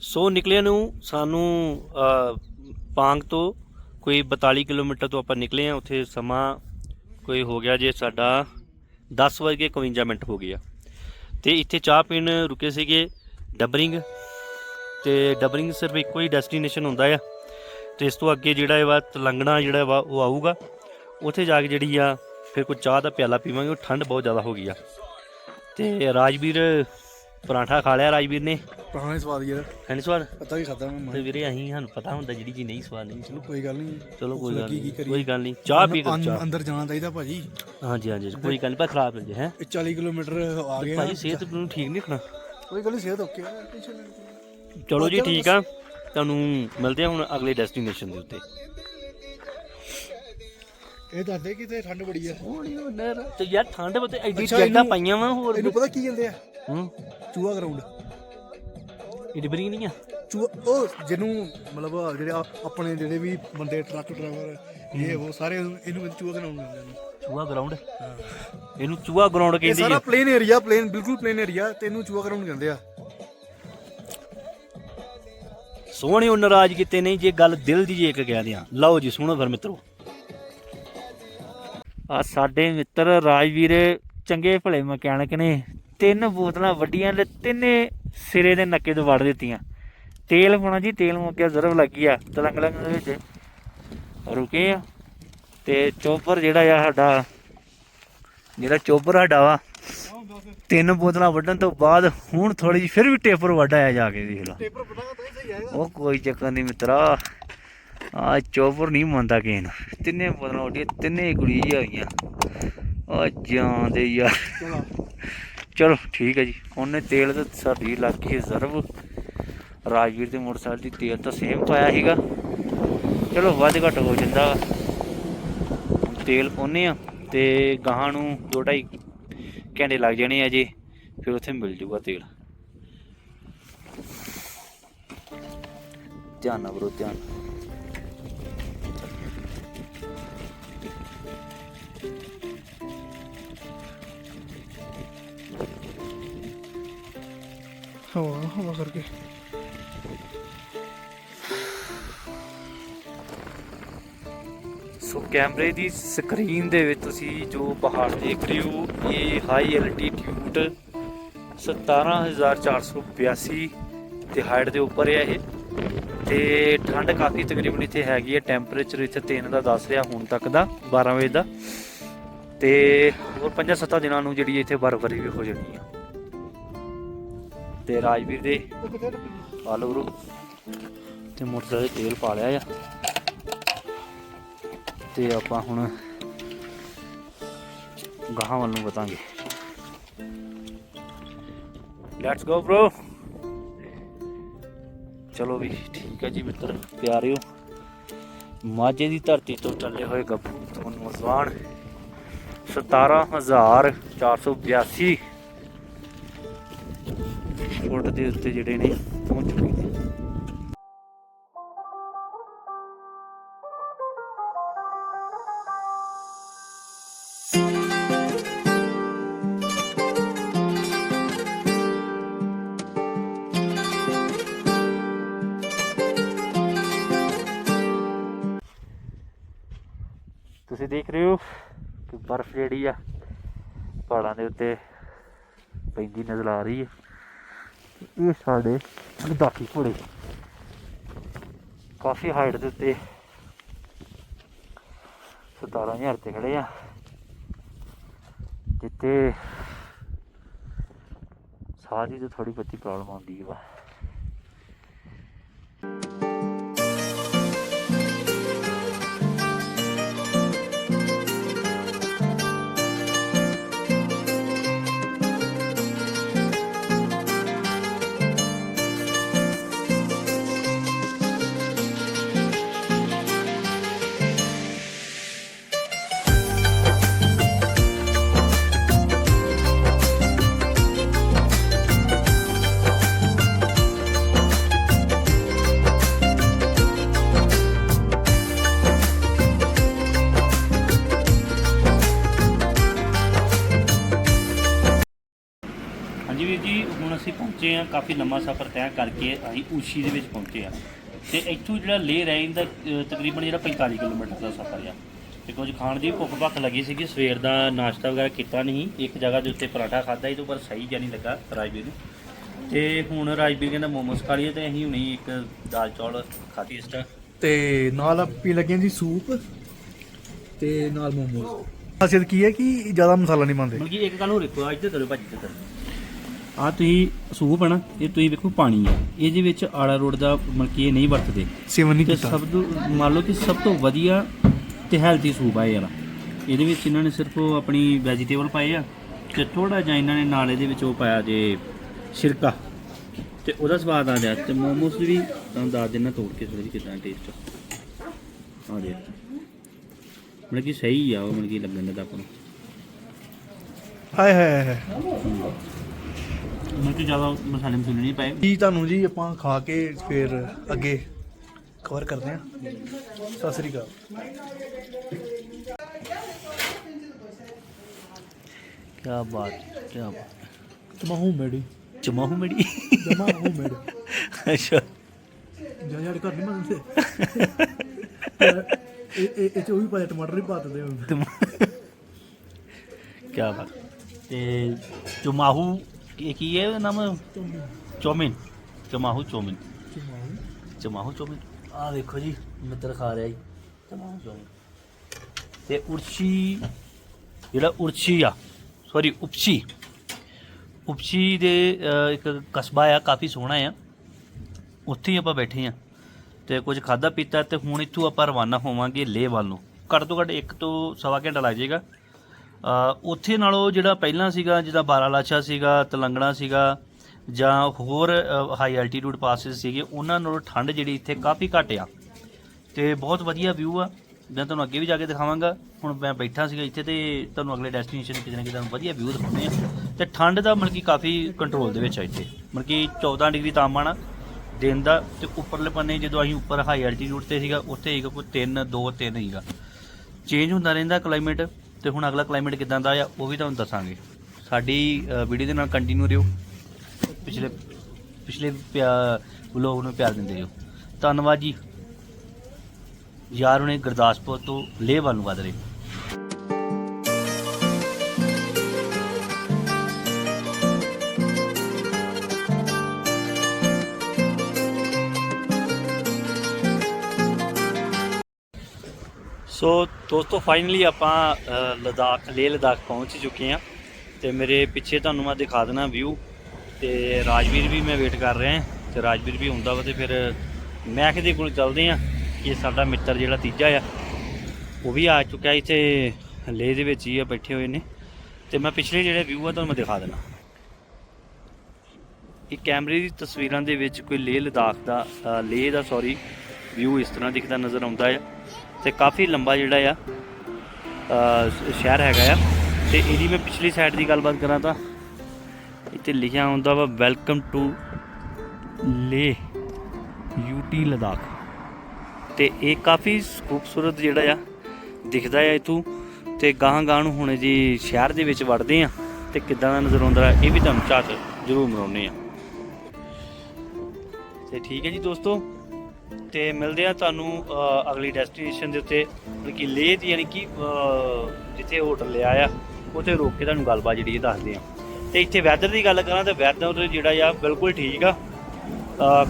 ਸੋ ਨਿਕਲਿਆ ਨੂੰ ਸਾਨੂੰ ਅ, ਪਾਂਗ ਤੋਂ ਕੋਈ 42 ਕਿਲੋਮੀਟਰ ਤੋਂ ਆਪਾਂ ਨਿਕਲੇ ਆ ਉੱਥੇ ਸਮਾਂ ਕੋਈ ਹੋ ਗਿਆ ਜੇ ਸਾਡਾ 10 ਵਜੇ 51 ਮਿੰਟ ਹੋ ਗਿਆ ਤੇ ਇੱਥੇ ਚਾਹ ਪੀਣ ਰੁਕੇ ਸੀਗੇ ਡਬਰਿੰਗ, ਤੇ ਡਬਰਿੰਗ ਸਿਰਫ ਇੱਕੋ ਹੀ ਡੈਸਟੀਨੇਸ਼ਨ ਹੁੰਦਾ ਆ। ਤੇ ਇਸ ਤੋਂ ਅੱਗੇ ਜਿਹੜਾ ਵਾ ਤਲੰਗਣਾ ਜਿਹੜਾ ਵਾ, ਉਹ ਆਊਗਾ। ਉੱਥੇ ਜਾ ਕੇ ਜਿਹੜੀ ਆ, ਫਿਰ ਕੋਈ ਚਾਹ ਦਾ ਪਿਆਲਾ ਪੀਵਾਂਗੇ, ਉਹ ਠੰਡ ਬਹੁਤ ਜ਼ਿਆਦਾ ਹੋ ਗਈ ਆ। ਤੇ ਰਾਜਵੀਰ ਪਰਾਂਠਾ ਖਾ ਲਿਆ ਰਾਜਵੀਰ ਨੇ।
ਪੁਰਾਣਾ ਸਵਾਦ ਯਾਰ
ਹੈ ਨੀ ਸਵਾਦ?
ਪਤਾ ਵੀ ਖਾਦਾ ਮੈਂ
ਤੇ ਵੀਰੇ ਅਸੀਂ ਸਾਨੂੰ ਪਤਾ ਹੁੰਦਾ ਜਿਹੜੀ ਚੀਜ਼ ਨਹੀਂ ਸਵਾਦ ਨਹੀਂ।
ਚਲੋ ਕੋਈ ਗੱਲ ਨਹੀਂ।
ਚਲੋ ਕੋਈ ਗੱਲ
ਕੀ
ਨਹੀਂ
ਕਰੀਏ?
ਕੋਈ ਗੱਲ ਨਹੀਂ। ਚਾਹ ਪੀ ਕੇ ਚਾਹ।
ਅੰਦਰ ਜਾਣਾ ਚਾਹੀਦਾ ਭਾਜੀ।
ਹਾਂਜੀ ਹਾਂਜੀ ਕੋਈ ਗੱਲ ਨਹੀਂ ਪਰ ਖਰਾਬ ਹੋ ਜੇ ਹੈ।
ਇਹ 40 ਕਿਲੋਮੀਟਰ ਆ ਗਏ
ਭਾਜੀ ਸਿਹਤ ਨੂੰ ਠੀਕ ਨਹੀਂ ਰੱਖਣਾ।
ਕੋਈ ਗੱਲ ਨਹੀਂ ਸਿਹਤ ਓਕੇ ਆ। ਟੈਨਸ਼ਨ ਨਹੀਂ
ਚਲੋ ਜੀ ਠੀਕ ਆ। ਤੁਹਾਨੂੰ ਮਿਲਦੇ ਆ ਹੁਣ ਅਗਲੇ ਡੈਸਟੀਨੇਸ਼ਨ ਦੇ ਉੱਤੇ।
ਇਹ ਦੱਸਦੇ ਕਿ ਤੇ ਠੰਡ ਬੜੀ ਆ।
ਤੇ ਯਾਰ ਠੰਡ ਬਤੇ ਐਡੀ
ਅੱਛਾ,
ਜੈਕਟਾਂ
ਇਹਨੂੰ-
ਪਾਈਆਂ ਵਾ ਹੋਰ
ਇਹਨੂੰ ਪਤਾ ਕੀ ਕਹਿੰਦੇ ਆ?
ਹੂੰ।
ਚੂਹਾ ਗਰਾਊਂਡ
ਇਹ ਡਬਰੀ ਨਹੀਂ ਆ?
ਚੂਹਾ ਉਹ ਜਿਹਨੂੰ ਮਤਲਬ ਜਿਹੜੇ ਆਪਣੇ ਜਿਹੜੇ ਵੀ ਬੰਦੇ ਟਰੱਕ ਡਰਾਈਵਰ ਇਹ ਉਹ ਸਾਰੇ ਇਹਨੂੰ ਚੂਹਾ ਗਰਾਊਂਡ ਕਹਿੰਦੇ ਨੇ।
ਚੂਹਾ ਗਰਾਊਂਡ ਇਹਨੂੰ ਚੂਹਾ ਗਰਾਊਂਡ
ਇਹ
ਕਹਿੰਦੀ
ਸਾਰਾ
ਆ।
ਪਲੇਨ ਏਰੀਆ ਪਲੇਨ ਬਿਲਕੁਲ ਪਲੇਨ ਏਰੀਆ ਤੇ ਇਹਨੂੰ ਚੂਹਾ ਗਰਾਊਂਡ ਕਹਿੰਦੇ ਆ।
ਸੋਹਣੇ ਉਹ ਨਾਰਾਜ਼ ਕੀਤੇ ਨਹੀਂ ਜੇ ਗੱਲ ਦਿਲ ਦੀ ਜੇ ਇੱਕ ਕਹਿ ਦਿਆਂ। ਲਓ ਜੀ ਸੁਣੋ ਫਿਰ ਮਿੱਤਰੋ। ਆ ਸਾਡੇ ਮਿੱਤਰ ਰਾਜਵੀਰ ਚੰਗੇ ਭਲੇ ਮਕੈਨਿਕ ਨੇ। ਤਿੰਨ ਬੋਤਲਾਂ ਵੱਡੀਆਂ ਲੈ ਤਿੰਨੇ ਸਿਰੇ ਦੇ ਨੱਕੇ ਤੋਂ ਵੜ ਦਿੱਤੀਆਂ। ਤੇਲ ਪਾਉਣਾ ਜੀ ਤੇਲ ਮੁੱਕਿਆ ਜ਼ਰਬ ਲੱਗੀ ਆ ਤਲੰਗ ਲੰਗ ਦੇ ਵਿੱਚ। ਰੁਕੇ ਆ। ਤੇ ਚੋਪਰ ਜਿਹੜਾ ਆ ਸਾਡਾ ਜਿਹੜਾ ਚੋਪਰ ਸਾਡਾ ਵਾ ਤਿੰਨ ਬੋਤਲਾਂ ਵੱਢਣ ਤੋਂ ਬਾਅਦ ਹੁਣ ਥੋੜੀ ਜਿਹੀ ਫਿਰ ਵੀ ਟੇਪਰ ਵੱਢ ਆਇਆ ਜਾ ਕੇ ਦੇਖ
ਤਾਂ ਸਹੀ ਆਏਗਾ
ਉਹ ਕੋਈ ਚੱਕਰ ਨਹੀਂ ਮਿੱਤਰਾ। ਆ ਚੋਪਰ ਨਹੀਂ ਮੰਨਦਾ ਕਿਸੇ ਨੂੰ। ਤਿੰਨੇ ਬੋਤਲਾਂ ਉੱਡੀਆਂ ਤਿੰਨੇ ਜਿਹੀਆਂ। ਹੋਈਆਂ ਆ ਜਾਂਦੇ ਯਾਰ।
ਚਲੋ।
ਚਲੋ, ਠੀਕ ਹੈ ਜੀ। ਉਹਨੇ ਤੇਲ ਤਾਂ ਸਾਡੀ ਲੱਗ ਰਿਜ਼ਰਵ ਰਾਜਵੀਰ ਦੇ ਮੋਟਰਸਾਈਕਲ ਦੀ ਤੇਲ ਤਾਂ ਸੇਮ ਪਾਇਆ ਸੀਗਾ। ਚਲੋ, ਵੱਧ ਘੱਟ ਹੋ ਜਾਂਦਾ। ਤੇਲ ਪਾਉਨੇ ਆ ਤੇ ਗਾਹਾਂ ਨੂੰ ਦੋ ਢਾਈ ਘੰਟੇ ਲੱਗ ਜਾਣੇ ਆ ਜੀ, ਫਿਰ ਉੱਥੇ ਮਿਲ ਜੂਗਾ ਤੇਲ। ਧਿਆਨ ਨਾਲ ਬਰੋ ਧਿਆਨ।
ਹਵਾ ਹਵਾ ਕਰਕੇ।
ਸੋ ਕੈਮਰੇ ਦੀ ਸਕਰੀਨ ਦੇ ਵਿੱਚ ਤੁਸੀਂ ਜੋ ਪਹਾੜ ਦੇਖ ਰਹੇ ਹੋ, ਇਹ ਹਾਈ ਐਲਟੀਟਿਊਡ 17482 ਤੇ ਹਾਈਟ ਦੇ ਉੱਪਰ ਹੈ ਇਹ। ਤੇ ਠੰਡ ਕਾਫੀ ਤਕਰੀਬਨ ਇੱਥੇ ਹੈਗੀ ਹੈ ਟੈਂਪਰੇਚਰ ਇੱਥੇ 3 ਦਾ ਦੱਸ ਰਿਹਾ ਹੁਣ ਤੱਕ ਦਾ 12 ਵਜੇ ਦਾ। ਤੇ ਹੋਰ 5-7 ਦਿਨਾਂ ਨੂੰ ਜਿਹੜੀ ਇੱਥੇ ਬਰਫ਼ਬਾਰੀ ਵੀ ਹੋ ਜਾਣੀ ਹੈ ਤੇ ਰਾਜਵੀਰ ਦੇ ਆਲੂ ਬਰੂ ਤੇ ਮੋਟਰਸਾਈਕਲ 'ਚ ਤੇਲ ਪਾ ਲਿਆ ਆ। ਤੇ ਆਪਾਂ ਹੁਣ ਗਾਹਾਂ ਵੱਲ ਨੂੰ ਵਧਾਂਗੇ। ਲੈਟਸ ਗੋ ਬ్రో ਚਲੋ ਵੀ, ਠੀਕ ਹੈ ਜੀ ਮਿੱਤਰ, ਪਿਆਰਿਓ। ਮਾਝੇ ਦੀ ਧਰਤੀ ਤੋਂ ਚੱਲੇ ਹੋਏ ਗੱਭਰੂ ਤੋਂ ਨੌਜਵਾਨ 17482 ਸਪੌਟ ਦੇ ਉੱਤੇ ਜਿਹੜੇ ਨੇ, ਪਹੁੰਚ ਚੁੱਕੇ ਤੁਸੀਂ ਦੇਖ ਰਹੇ ਹੋ ਕਿ ਬਰਫ਼ ਜਿਹੜੀ ਆ ਪਹਾੜਾਂ ਦੇ ਉੱਤੇ ਪੈਂਦੀ ਨਜ਼ਰ ਆ ਰਹੀ ਹੈ। ਇਹ ਸਾਡੇ ਲਦਾਖੀ ਘੋੜੇ। ਕਾਫੀ ਹਾਈਟ ਦੇ ਉੱਤੇ 17000 ਤੇ ਖੜੇ ਆ। ਜਿੱਤੇ ਸਾਹ ਦੀ ਤਾਂ ਥੋੜੀ ਬਹੁਤੀ ਪ੍ਰੋਬਲਮ ਆਉਂਦੀ ਵਾ ਕਾਫੀ ਲੰਮਾ ਸਫ਼ਰ ਤੈਅ ਕਰਕੇ ਅਸੀਂ ਊਸ਼ੀ ਦੇ ਵਿੱਚ ਪਹੁੰਚੇ ਆ ਤੇ ਇੱਥੋਂ ਜਿਹੜਾ ਲੇਹ ਰਹਿਣ ਦਾ ਅ, ਤਕਰੀਬਨ ਜਿਹੜਾ 45 ਕਿਲੋਮੀਟਰ ਦਾ ਸਫ਼ਰ ਆ। ਤੇ ਕੁਝ ਖਾਣ ਦੀ ਭੁੱਖ ਭੱਖ ਲੱਗੀ ਸੀਗੀ ਸਵੇਰ ਦਾ ਨਾਸ਼ਤਾ ਵਗੈਰਾ ਕੀਤਾ ਨਹੀਂ। ਇੱਕ ਜਗ੍ਹਾ ਦੇ ਉੱਤੇ ਪਰਾਠਾ ਖਾਦਾ ਇਹ ਤੋਂ ਪਰ ਸਹੀ ਜਿਹਾ ਨਹੀਂ ਲੱਗਾ ਰਾਜਵੀਰ ਨੂੰ। ਤੇ ਹੁਣ ਰਾਜਵੀਰ ਕਹਿੰਦਾ ਮੋਮੋਸ ਖਾ ਲਈਏ ਤੇ ਅਸੀਂ ਹੁਣੇ ਇੱਕ ਦਾਲ ਚੌਲ ਖਾਧੀ ਇਸ ਟਾਈਮ
ਤੇ ਨਾਲ ਪੀ ਲੱਗੇ ਜੀ ਸੂਪ ਤੇ ਨਾਲ ਮੋਮੋਸ। ਖਾਸੀਅਤ ਕੀ ਹੈ ਕਿ ਜ਼ਿਆਦਾ ਮਸਾਲਾ ਨਹੀਂ ਪਾਉਂਦੇ
ਮਤਲਬ ਕਿ ਇੱਕ ਗੱਲ ਹੋਰ ਦੇਖੋ ਇੱਧਰ ਕਰੋ ਭਾਜੀ ਇੱਧਰ। ਆ ਤੁਸੀਂ ਸੂਪ ਹੈ ਨਾ ਇਹ ਤੁਸੀਂ ਵੇਖੋ ਪਾਣੀ ਆ ਇਹਦੇ ਵਿੱਚ ਆੜਾ ਰੋਡ ਦਾ ਮਤਲਬ ਕਿ ਇਹ ਨਹੀਂ ਵਰਤਦੇ।
ਸੇਵਨ ਨਹੀਂ
ਤੇ
ਕੀਤਾ।
ਸਭ ਤੋਂ ਮੰਨ ਲਓ ਕਿ ਸਭ ਤੋਂ ਵਧੀਆ ਤੇ ਹੈਲਥੀ ਸੂਪ ਆ ਵਾਲਾ। ਇਹਦੇ ਵਿੱਚ ਇਹਨਾਂ ਨੇ ਸਿਰਫ ਉਹ ਆਪਣੀ ਵੈਜੀਟੇਬਲ ਪਾਏ ਆ ਤੇ ਥੋੜਾ ਜਿਹਾ ਇਹਨਾਂ ਨੇ ਨਾਲ ਇਹਦੇ ਵਿੱਚ ਉਹ ਪਾਇਆ ਜੇ ਸਿਰਕਾ ਤੇ ਉਹਦਾ ਸਵਾਦ ਆ ਗਿਆ ਤੇ ਮੋਮੋਸ ਵੀ ਤੁਹਾਨੂੰ ਦੱਸ ਦਿੰਨਾ ਤੋੜ ਕੇ ਥੋੜੀ ਕਿਦਾਂ ਟੇਸਟ ਆ। ਜੇ ਮਤਲਬ ਕਿ ਸਹੀ ਆ ਉਹ ਮਤਲਬ ਕਿ ਲੱਗਣ ਦਾ ਆਪਾਂ ਨੂੰ।
ਹਾਏ ਹਾਏ ਹਾਏ
ਮਤਲਬ ਕਿ ਜ਼ਿਆਦਾ ਮਸਾਲੇ ਮਸੂਲੇ ਨਹੀਂ ਪਾਏ।
ਕੀ ਤੁਹਾਨੂੰ ਜੀ ਆਪਾਂ ਖਾ ਕੇ ਫਿਰ ਅੱਗੇ ਕਵਰ ਕਰਦੇ ਹਾਂ? ਸਤਿ ਸ੍ਰੀ ਅਕਾਲ।
ਕੀ ਬਾਤ ਕੀ ਬਾਤ।
ਜਮਾ ਹੂੰ। ਮੈਡੀ
ਚਮਾਹੂ ਮੜੀ
ਜਮਾ ਹੂੰ ਮੈਡ
ਅੱਛਾ।
ਜਾਂ ਯਾਰ ਘਰ ਨਹੀਂ ਮੰਨਦੇ ਇਹ ਇਹ ਇਹ ਚ ਉਹ ਵੀ ਪਾਇਆ ਟਮਾਟਰ ਵੀ ਪਾ ਦਿੰਦੇ ਹੁਣ।
ਕੀ ਬਾਤ। ਤੇ ਚਮਾਹੂ ਇਹ ਕੀ ਹੈ ਉਹਦਾ ਨਾਮ? Chow mein. ਚਮਾਹੂ ਚੌਮਿਨ। ਚਮਾਹੂ ਚੌਮਿਨ। ਆ ਦੇਖੋ ਜੀ, ਮਿੱਤਰ ਖਾ ਰਿਹਾ ਜੀ। ਚਮਾਹੂ ਚੌਮਿਨ। ਤੇ ਉਰਸ਼ੀ ਜਿਹੜਾ ਉਰਸ਼ੀ ਆ ਸੌਰੀ ਉਪਸ਼ੀ ਉਪਸ਼ੀ ਦੇ ਇੱਕ ਕਸਬਾ ਆ, ਕਾਫੀ ਸੋਹਣਾ ਆ। ਉੱਥੇ ਹੀ ਆਪਾਂ ਬੈਠੇ ਆ। ਤੇ ਕੁਝ ਖਾਦਾ ਪੀਤਾ ਤੇ ਹੁਣ ਇੱਥੋਂ ਆਪਾਂ ਰਵਾਨਾ ਹੋਵਾਂਗੇ ਲੇਹ ਵੱਲ ਨੂੰ। ਘੱਟ ਤੋਂ ਘੱਟ ਇੱਕ ਤੋਂ ਸਵਾ ਘੰਟਾ ਲੱਗ ਜਾਏਗਾ। ਉੱਥੇ ਨਾਲੋਂ ਜਿਹੜਾ ਪਹਿਲਾਂ ਸੀਗਾ ਜਿਹਦਾ ਬਾਰਾਲਾਸ਼ਾ ਸੀਗਾ, ਤਲੰਗਣਾ ਸੀਗਾ, ਜਾਂ ਹੋਰ ਹਾਈ ਐਲਟੀਟਿਊਡ ਪਾਸਿਸ ਸੀਗੇ, ਉਹਨਾਂ ਨਾਲੋਂ ਠੰਡ ਜਿਹੜੀ ਇੱਥੇ ਕਾਫੀ ਘੱਟ ਆ। ਤੇ ਬਹੁਤ ਵਧੀਆ ਵਿਊ ਆ। ਮੈਂ ਤੁਹਾਨੂੰ ਅੱਗੇ ਵੀ ਜਾ ਕੇ ਦਿਖਾਵਾਂਗਾ। ਹੁਣ ਮੈਂ ਬੈਠਾ ਸੀਗਾ ਇੱਥੇ ਤੇ ਤੁਹਾਨੂੰ ਅਗਲੇ ਡੈਸਟੀਨੇਸ਼ਨ ਕਿਤੇ ਨਾ ਕਿਤੇ ਤੁਹਾਨੂੰ ਵਧੀਆ ਵਿਊ ਦਿਖਾਉਂਦੇ ਆ। ਤੇ ਠੰਡ ਦਾ ਮਤਲਬ ਕਿ ਕਾਫੀ ਕੰਟਰੋਲ ਦੇ ਵਿੱਚ ਆ ਇੱਥੇ। ਮਤਲਬ ਕਿ 14 ਡਿਗਰੀ ਤਾਪਮਾਨ ਆ ਦਿਨ ਦਾ, ਤੇ ਉੱਪਰਲੇ ਪੰਨੇ ਜਦੋਂ ਅਸੀਂ ਉੱਪਰ ਹਾਈ ਐਲਟੀਟਿਊਡ ਤੇ ਸੀਗਾ, ਉੱਥੇ ਸੀਗਾ ਕੋਈ 3 2 3 ਸੀਗਾ। ਚੇਂਜ ਹੁੰਦਾ ਰਹਿੰਦਾ ਕਲਾਈਮੇਟ ਤੇ ਹੁਣ ਅਗਲਾ ਕਲਾਈਮੇਟ ਕਿਦਾਂ ਦਾ ਆ, ਉਹ ਵੀ ਤੁਹਾਨੂੰ ਦੱਸਾਂਗੇ। ਸਾਡੀ ਵੀਡੀਓ ਦੇ ਨਾਲ ਕੰਟੀਨਿਊ ਰਹੋ ਪਿਛਲੇ ਪਿਛਲੇ ਵਲੋਗ ਨੂੰ ਪਿਆਰ ਦਿੰਦੇ ਰਹੋ ਧੰਨਵਾਦ ਜੀ। ਯਾਰ ਉਹਨੇ ਗੁਰਦਾਸਪੁਰ ਤੋਂ ਲੇਹ ਵੱਲ ਨੂੰ ਵਧ ਰਹੇ। ਸੋ ਦੋਸਤੋ ਫਾਈਨਲੀ ਆਪਾਂ ਲਦਾਖ ਲੇਹ ਲਦਾਖ ਪਹੁੰਚ ਚੁੱਕੇ ਹਾਂ ਤੇ ਮੇਰੇ ਪਿੱਛੇ ਤੁਹਾਨੂੰ ਮੈਂ ਦਿਖਾ ਦੇਣਾ ਵਿਊ ਤੇ ਰਾਜਵੀਰ ਵੀ ਮੈਂ ਵੇਟ ਕਰ ਰਿਹਾ ਤੇ ਰਾਜਵੀਰ ਵੀ ਹੁੰਦਾ ਵਾ ਤੇ ਫਿਰ ਮੈਂ ਕਿਹਦੇ ਕੋਲ ਚੱਲਦੇ ਆ ਕਿ ਸਾਡਾ ਮਿੱਤਰ ਜਿਹੜਾ ਤੀਜਾ ਆ ਉਹ ਵੀ ਆ ਚੁੱਕਿਆ ਇੱਥੇ ਲੇਹ ਦੇ ਵਿੱਚ ਹੀ ਆ ਬੈਠੇ ਹੋਏ ਨੇ ਤੇ ਮੈਂ ਪਿਛਲੇ ਜਿਹੜੇ ਵਿਊ ਆ ਤੁਹਾਨੂੰ ਮੈਂ ਦਿਖਾ ਦੇਣਾ। ਇਹ ਕੈਮਰੇ ਦੀ ਤਸਵੀਰਾਂ ਦੇ ਵਿੱਚ ਕੋਈ ਲੇਹ ਲਦਾਖ ਦਾ ਅ, ਲੇਹ ਦਾ ਸੌਰੀ ਵਿਊ ਇਸ ਤਰ੍ਹਾਂ ਦਿਖਦਾ ਨਜ਼ਰ ਆਉਂਦਾ ਆ। ਤੇ ਕਾਫੀ ਲੰਬਾ ਜਿਹੜਾ ਆ ਸ਼ਹਿਰ ਹੈਗਾ ਆ। ਤੇ ਇਹਦੀ ਮੈਂ ਪਿਛਲੀ ਸਾਈਡ ਦੀ ਗੱਲਬਾਤ ਕਰਾਂ ਤਾਂ, ਇੱਥੇ ਲਿਖਿਆ ਹੁੰਦਾ ਵਾ welcome to Leh UT Ladakh ਤੇ ਇਹ ਕਾਫੀ ਖੂਬਸੂਰਤ ਜਿਹੜਾ ਆ, ਦਿਖਦਾ ਆ ਇਥੋਂ। ਤੇ ਗਾਹਾਂ ਗਾਹ ਨੂੰ ਹੁਣ ਜੀ ਸ਼ਹਿਰ ਦੇ ਵਿੱਚ ਵੜਦੇ ਆ, ਤੇ ਕਿੱਦਾਂ ਦਾ ਨਜ਼ਰ ਆਉਂਦਾ, ਇਹ ਵੀ ਤੁਹਾਨੂੰ ਚਾਹ ਜ਼ਰੂਰ ਮਰਾਉਨੇ ਆ। ਤੇ ਠੀਕ ਹੈ ਜੀ ਦੋਸਤੋ ਤੇ ਮਿਲਦੇ ਆ ਤੁਹਾਨੂੰ ਅਗਲੀ ਡੈਸਟੀਨੇਸ਼ਨ ਦੇ ਉੱਤੇ ਕਿ ਲੇਹ ਦੀ ਯਾਨੀ ਕਿ ਜਿੱਥੇ ਹੋਟਲ ਲਿਆ ਆ, ਉੱਥੇ ਰੋਕ ਕੇ ਤੁਹਾਨੂੰ ਗੱਲਬਾਤ ਜਿਹੜੀ ਇਹ ਦੱਸਦੇ ਆ ਤੇ ਇੱਥੇ ਵੈਦਰ ਦੀ ਗੱਲ ਕਰਾਂ ਤਾਂ ਵੈਦਰ ਜਿਹੜਾ ਆ, ਬਿਲਕੁਲ ਠੀਕ ਆ।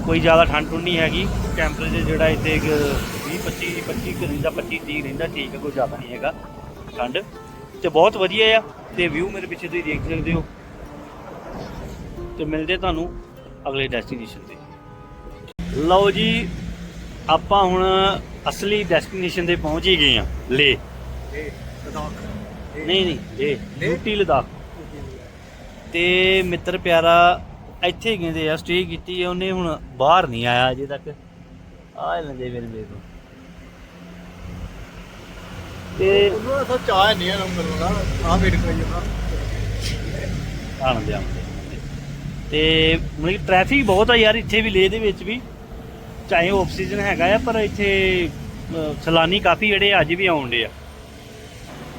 ਕੋਈ ਜ਼ਿਆਦਾ ਠੰਡ ਠੁੰਡ ਨਹੀਂ ਹੈਗੀ। ਟੈਂਪਰੇਚਰ ਜਿਹੜਾ ਇੱਥੇ 20 25 25 ਕੁ ਰਹਿੰਦਾ 25 30 ਰਹਿੰਦਾ, ਠੀਕ ਹੈ ਕੋਈ ਜ਼ਿਆਦਾ ਨਹੀਂ ਹੈਗਾ ਠੰਡ। ਤੇ ਬਹੁਤ ਵਧੀਆ ਆ, ਤੇ ਵਿਊ ਮੇਰੇ ਪਿੱਛੇ ਤੁਸੀਂ ਦੇਖ ਸਕਦੇ ਹੋ। ਤੇ ਮਿਲਦੇ ਤੁਹਾਨੂੰ ਅਗਲੇ ਡੈਸਟੀਨੇਸ਼ਨ ਤੇ। ਲਓ ਜੀ ਆਪਾਂ ਹੁਣ ਅਸਲੀ ਡੈਸਟੀਨੇਸ਼ਨ ਤੇ ਪਹੁੰਚ ਹੀ ਗਏ ਆ ਲੇ। ਨਹੀਂ ਨਹੀਂ ਲੇ ਯੂਟੀ ਲਦਾਖ। ਤੇ ਮਿੱਤਰ ਪਿਆਰਾ ਇੱਥੇ ਕਹਿੰਦੇ ਆ ਸਟੇ ਕੀਤੀ ਆ ਉਹਨੇ ਹੁਣ ਬਾਹਰ ਨਹੀਂ ਆਇਆ ਅਜੇ ਤੱਕ। ਆ ਲੈਂਦੇ ਮੇਰੇ ਮੇਰੇ ਤੋਂ ਤੇ
ਉਹਨੂੰ ਤਾਂ ਚਾਹ ਨਹੀਂ ਹੈ ਨੰਬਰ ਦਾ ਆ ਵੇਟ ਕਰੀ ਜਾਂਦਾ
ਆਣਦੇ ਆ ਤੇ ਮਤਲਬ ਟ੍ਰੈਫਿਕ ਬਹੁਤ ਆ ਯਾਰ ਇੱਥੇ ਵੀ ਲੇਹ ਦੇ ਵਿੱਚ ਵੀ। ਚਾਹੇ ਆਫ ਸੀਜ਼ਨ ਹੈਗਾ ਆ ਪਰ ਇੱਥੇ ਸੈਲਾਨੀ ਕਾਫੀ ਜਿਹੜੇ ਅੱਜ ਵੀ ਆਉਂਦੇ ਆ।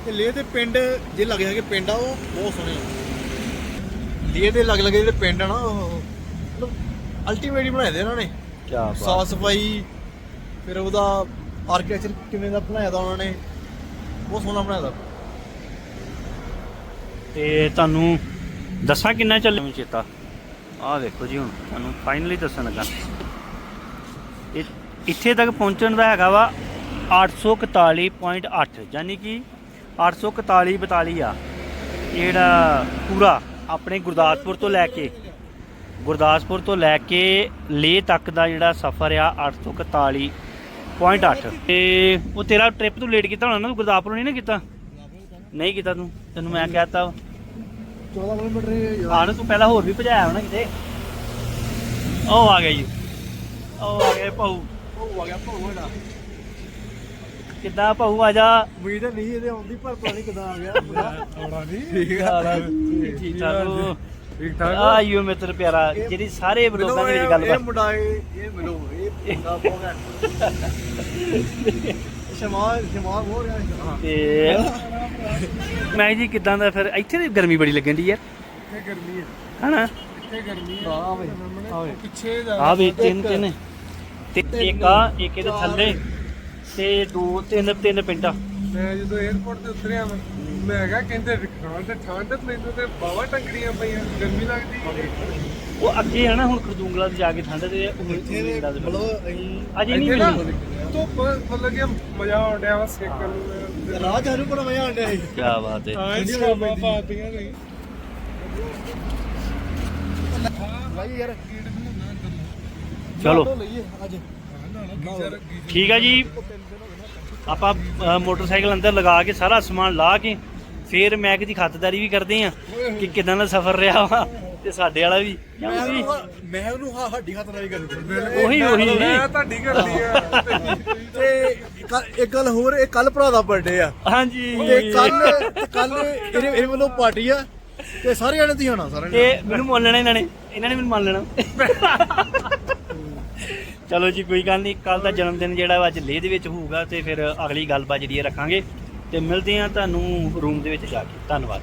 ਤੇ ਲੇਹ ਦੇ ਪਿੰਡ ਜੇ ਲੱਗ ਜਾਗੇ ਪਿੰਡ ਆ ਉਹ ਬਹੁਤ ਸੋਹਣੇ ਆ। ਲੇਹ ਦੇ ਲੱਗ ਲੱਗੇ ਜਿਹੜੇ ਪਿੰਡ ਆ ਨਾ ਉਹ ਅਲਟੀਮੇਟ ਬਣਾਏ ਦੇ ਇਹਨਾਂ ਨੇ।
ਕੀ
ਸਾਫ਼ ਸਫ਼ਾਈ ਫਿਰ ਉਹਦਾ ਆਰਕੀਟੈਕਚਰ ਕਿਵੇਂ ਦਾ ਬਣਾਇਆ ਦਾ ਉਹਨਾਂ ਨੇ ਬਹੁਤ ਸੋਹਣਾ ਬਣਾਇਆ ਦਾ।
ਤੇ ਤੁਹਾਨੂੰ ਦੱਸਾਂ ਕਿੰਨਾ ਚੱਲੇ ਚੇਤਾ। ਆਹ ਦੇਖੋ ਜੀ ਹੁਣ ਤੁਹਾਨੂੰ ਫਾਈਨਲੀ ਦੱਸਣ ਲੱਗਾ। ਇਹ ਇੱਥੇ ਤੱਕ ਪਹੁੰਚਣ ਦਾ ਹੈਗਾ ਵਾ 841.8 ਯਾਨੀ ਕਿ 841 42 ਆ ਜਿਹੜਾ ਪੂਰਾ ਆਪਣੇ ਗੁਰਦਾਸਪੁਰ ਤੋਂ ਲੈ ਕੇ ਗੁਰਦਾਸਪੁਰ ਤੋਂ ਲੈ ਕੇ ਲੇਹ ਤੱਕ ਦਾ ਜਿਹੜਾ ਸਫ਼ਰ ਆ 841.8 ਤੇ ਉਹ ਤੇਰਾ ਟ੍ਰਿਪ ਤੋਂ ਲੇਟ ਕੀਤਾ ਹੋਣਾ ਨਾ ਤੂੰ ਗੁਰਦਾਸਪੁਰ ਨਹੀਂ ਨਾ ਕੀਤਾ? ਨਹੀਂ ਕੀਤਾ ਤੂੰ ਤੈਨੂੰ ਮੈਂ ਕਹਿਤਾ
14 ਕਿਲੋਮੀਟਰ
ਆਣ ਤੂੰ ਪਹਿਲਾਂ ਹੋਰ ਵੀ ਭਜਾਇਆ ਹੋਣਾ ਕਿਤੇ। ਉਹ ਆ ਗਿਆ ਜੀ। ਉਹ ਆ ਗਿਆ ਭਾਊ।
ਉਹ ਆ ਗਿਆ ਭੋਗੜਾ
ਕਿੱਦਾਂ ਭਾਊ ਆ ਜਾ?
ਉਮੀਦ ਨਹੀਂ ਇਹਦੇ ਆਉਂਦੀ ਪਰ ਪਤਾ ਨਹੀਂ ਕਿਦਾਂ ਆ ਗਿਆ।
ਆਉਣਾ ਨਹੀਂ।
ਠੀਕ ਆ।
ਠੀਕ ਠਾਕ ਹੋ।
ਠੀਕ ਠਾਕ
ਆਇਓ ਮਿੱਤਰ ਪਿਆਰਾ ਜਿਹੜੀ ਸਾਰੇ ਬਲੋਗਾਂ ਦੇ ਵਿੱਚ ਗੱਲ
ਇਹ ਮੁੰਡਾ ਇਹ ਮਿਲੋ ਇਹ ਮੁੰਡਾ ਬਹੁਤ ਸ਼ਮਾਲ ਸ਼ਮਾਲ ਹੋ ਰਿਹਾ ਹੈ।
ਤੇ ਮੈਂ ਜੀ ਕਿਦਾਂ ਦਾ ਫਿਰ ਇੱਥੇ ਦੀ ਗਰਮੀ ਬੜੀ ਲੱਗਣ ਦੀ ਯਾਰ
ਇੱਥੇ ਗਰਮੀ ਹੈ
ਹਨਾ?
ਇੱਥੇ ਗਰਮੀ ਹੈ
ਹਾਂ ਵੇ ਹਾਂ ਵੇ।
ਪਿੱਛੇ ਜਾ
ਆ ਵੀ ਤਿੰਨ ਤਿੰਨ। ਤੇ ਇੱਕ ਆ ਇੱਕ ਇਹਦੇ ਥੱਲੇ ਤੇ ਦੋ ਤਿੰਨ ਤਿੰਨ ਪਿੰਡਾਂ
ਮੈਂ ਜਦੋਂ 에어ਪੋਰਟ ਤੇ ਉਤਰਿਆ ਮੈਂ ਮੈਂ ਕਿਹਾ ਕਹਿੰਦੇ ਠੰਡ ਤੇ ਠੰਡ ਮੈਨੂੰ ਤੇ ਬਾਵਾ ਟੰਗੜੀਆਂ ਪਈਆਂ ਗਰਮੀ ਲੱਗਦੀ
ਉਹ ਅੱਗੇ ਆ ਨਾ ਹੁਣ ਖਰਦੂੰਗਲਾ ਤੇ ਜਾ ਕੇ ਠੰਡ ਤੇ ਉਹ
ਇੱਥੇ ਦੇ ਮਤਲਬ ਅਸੀਂ
ਅਜੇ ਨਹੀਂ ਮਿਲੀ।
ਧੁੱਪ ਮਤਲਬ ਕਿ ਮਜ਼ਾ ਆਉਣ ਡਿਆ ਵਾ ਸੇਕਣ ਨੂੰ
ਰਾਹ ਚਾਰੂ ਬੜਾ ਮਜ਼ਾ ਆਉਂਦਾ ਹੈ
ਕੀ ਬਾਤ ਹੈ।
ਹਾਂ ਸ਼ਾਮਾਂ ਪਾਤੀਆਂ ਨਹੀਂ
ਭਾਈ ਯਾਰ
ਚਲੋ। ਠੀਕ ਹੈ ਜੀ। ਆਪਾਂ ਮੋਟਰਸਾਈਕਲ ਅੰਦਰ ਲਗਾ ਕੇ ਸਾਰਾ ਸਮਾਨ ਲਾ ਕੇ ਫੇਰ ਮੈਕ ਦੀ ਖਾਤਰਦਾਰੀ ਵੀ ਕਰਦੇ ਆ ਕਿ ਕਿਦਾਂ ਦਾ ਸਫ਼ਰ ਰਿਹਾ ਵਾ ਤੇ ਸਾਡੇ ਵਾਲਾ ਵੀ।
ਮੈਂ? ਉਹਨੂੰ- ਹਾ- ਹੱਡੀ ਖਾਤਰ ਨਹੀਂ ਕਰਨੀ
ਉਹੀ ਉਹੀ।
ਮੈਂ ਤੁਹਾਡੀ ਕਰਦੀ ਆ।
ਤੇ ਇੱਕ ਗੱਲ ਹੋਰ ਇਹ ਕੱਲ ਭਰਾ ਦਾ ਬਰਥਡੇ ਆ।
ਹਾਂਜੀ।
ਤੇ ਕੱਲ ਤੇ ਕੱਲ ਇਹਦੇ ਇਹ ਵੱਲੋਂ ਪਾਰਟੀ ਆ। ਤੇ ਸਾਰੇ ਜਣੇ ਹੋਣਾ ਸਾਰਿਆਂ ਨੇ
ਇਹ ਮੈਨੂੰ ਮੰਨ ਲੈਣਾ ਇਹਨਾਂ ਨੇ। ਇਹਨਾਂ ਨੇ ਮੈਨੂੰ ਮੰਨ ਲੈਣਾ। ਚਲੋ ਜੀ ਕੋਈ ਗੱਲ ਨਹੀਂ। ਕੱਲ ਦਾ ਜਨਮ ਦਿਨ ਜਿਹੜਾ ਅੱਜ ਲੇਹ ਦੇ ਵਿੱਚ ਹੋਊਗਾ ਤੇ ਫਿਰ ਅਗਲੀ ਗੱਲਬਾਤ ਜਿਹੜੀ ਹੈ ਰੱਖਾਂਗੇ। ਤੇ ਮਿਲਦੇ ਆ ਤੁਹਾਨੂੰ ਰੂਮ ਦੇ ਵਿੱਚ ਜਾ ਕੇ। ਧੰਨਵਾਦ।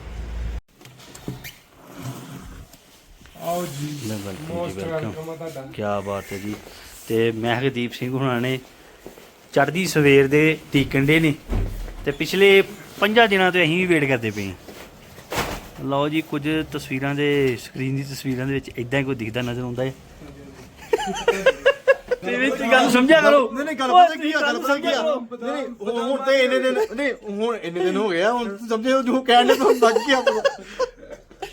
ਆਓ ਜੀ।
ਵੈਲਕਮ ਵੈਲਕਮ ਕੀ ਬਾਤ ਹੈ ਜੀ। ਤੇ ਮਹਿਕਦੀਪ ਸਿੰਘ ਹੁਣਾਂ ਨੇ ਚੜ੍ਹਦੀ ਸਵੇਰ ਦੇ ਟੀਕਣ ਦੇ ਨੇ। ਤੇ ਪਿਛਲੇ 5 ਦਿਨਾਂ ਤੋਂ ਅਸੀਂ ਵੀ ਵੇਟ ਕਰਦੇ ਪਏ ਹਾਂ। ਲਓ ਜੀ ਕੁਝ ਤਸਵੀਰਾਂ ਦੇ ਸਕਰੀਨ ਦੀ ਤਸਵੀਰਾਂ ਦੇ ਵਿੱਚ ਇਦਾਂ ਹੀ ਕੋਈ ਦਿਖਦਾ ਨਜ਼ਰ ਆਉਂਦਾ ਹੈ। ਤੇ ਵਿੱਚ ਗੱਲ ਸਮਝਿਆ ਕਰੋ
ਨਹੀਂ ਨਹੀਂ ਗੱਲ ਪਤਾ ਕੀ ਆ ਗੱਲ ਪਤਾ ਕੀ ਆ ਨਹੀਂ ਨਹੀਂ ਹੁਣ- ਤੇ ਇੰਨੇ ਦਿਨ ਨਹੀਂ ਹੁਣ ਇੰਨੇ ਦਿਨ ਹੋ ਗਏ ਆ ਹੁਣ ਤੂੰ ਸਮਝੇ ਜੋ ਕਹਿਣ ਤੁਹਾਨੂੰ ਲੱਗ ਗਿਆ ਪਤਾ।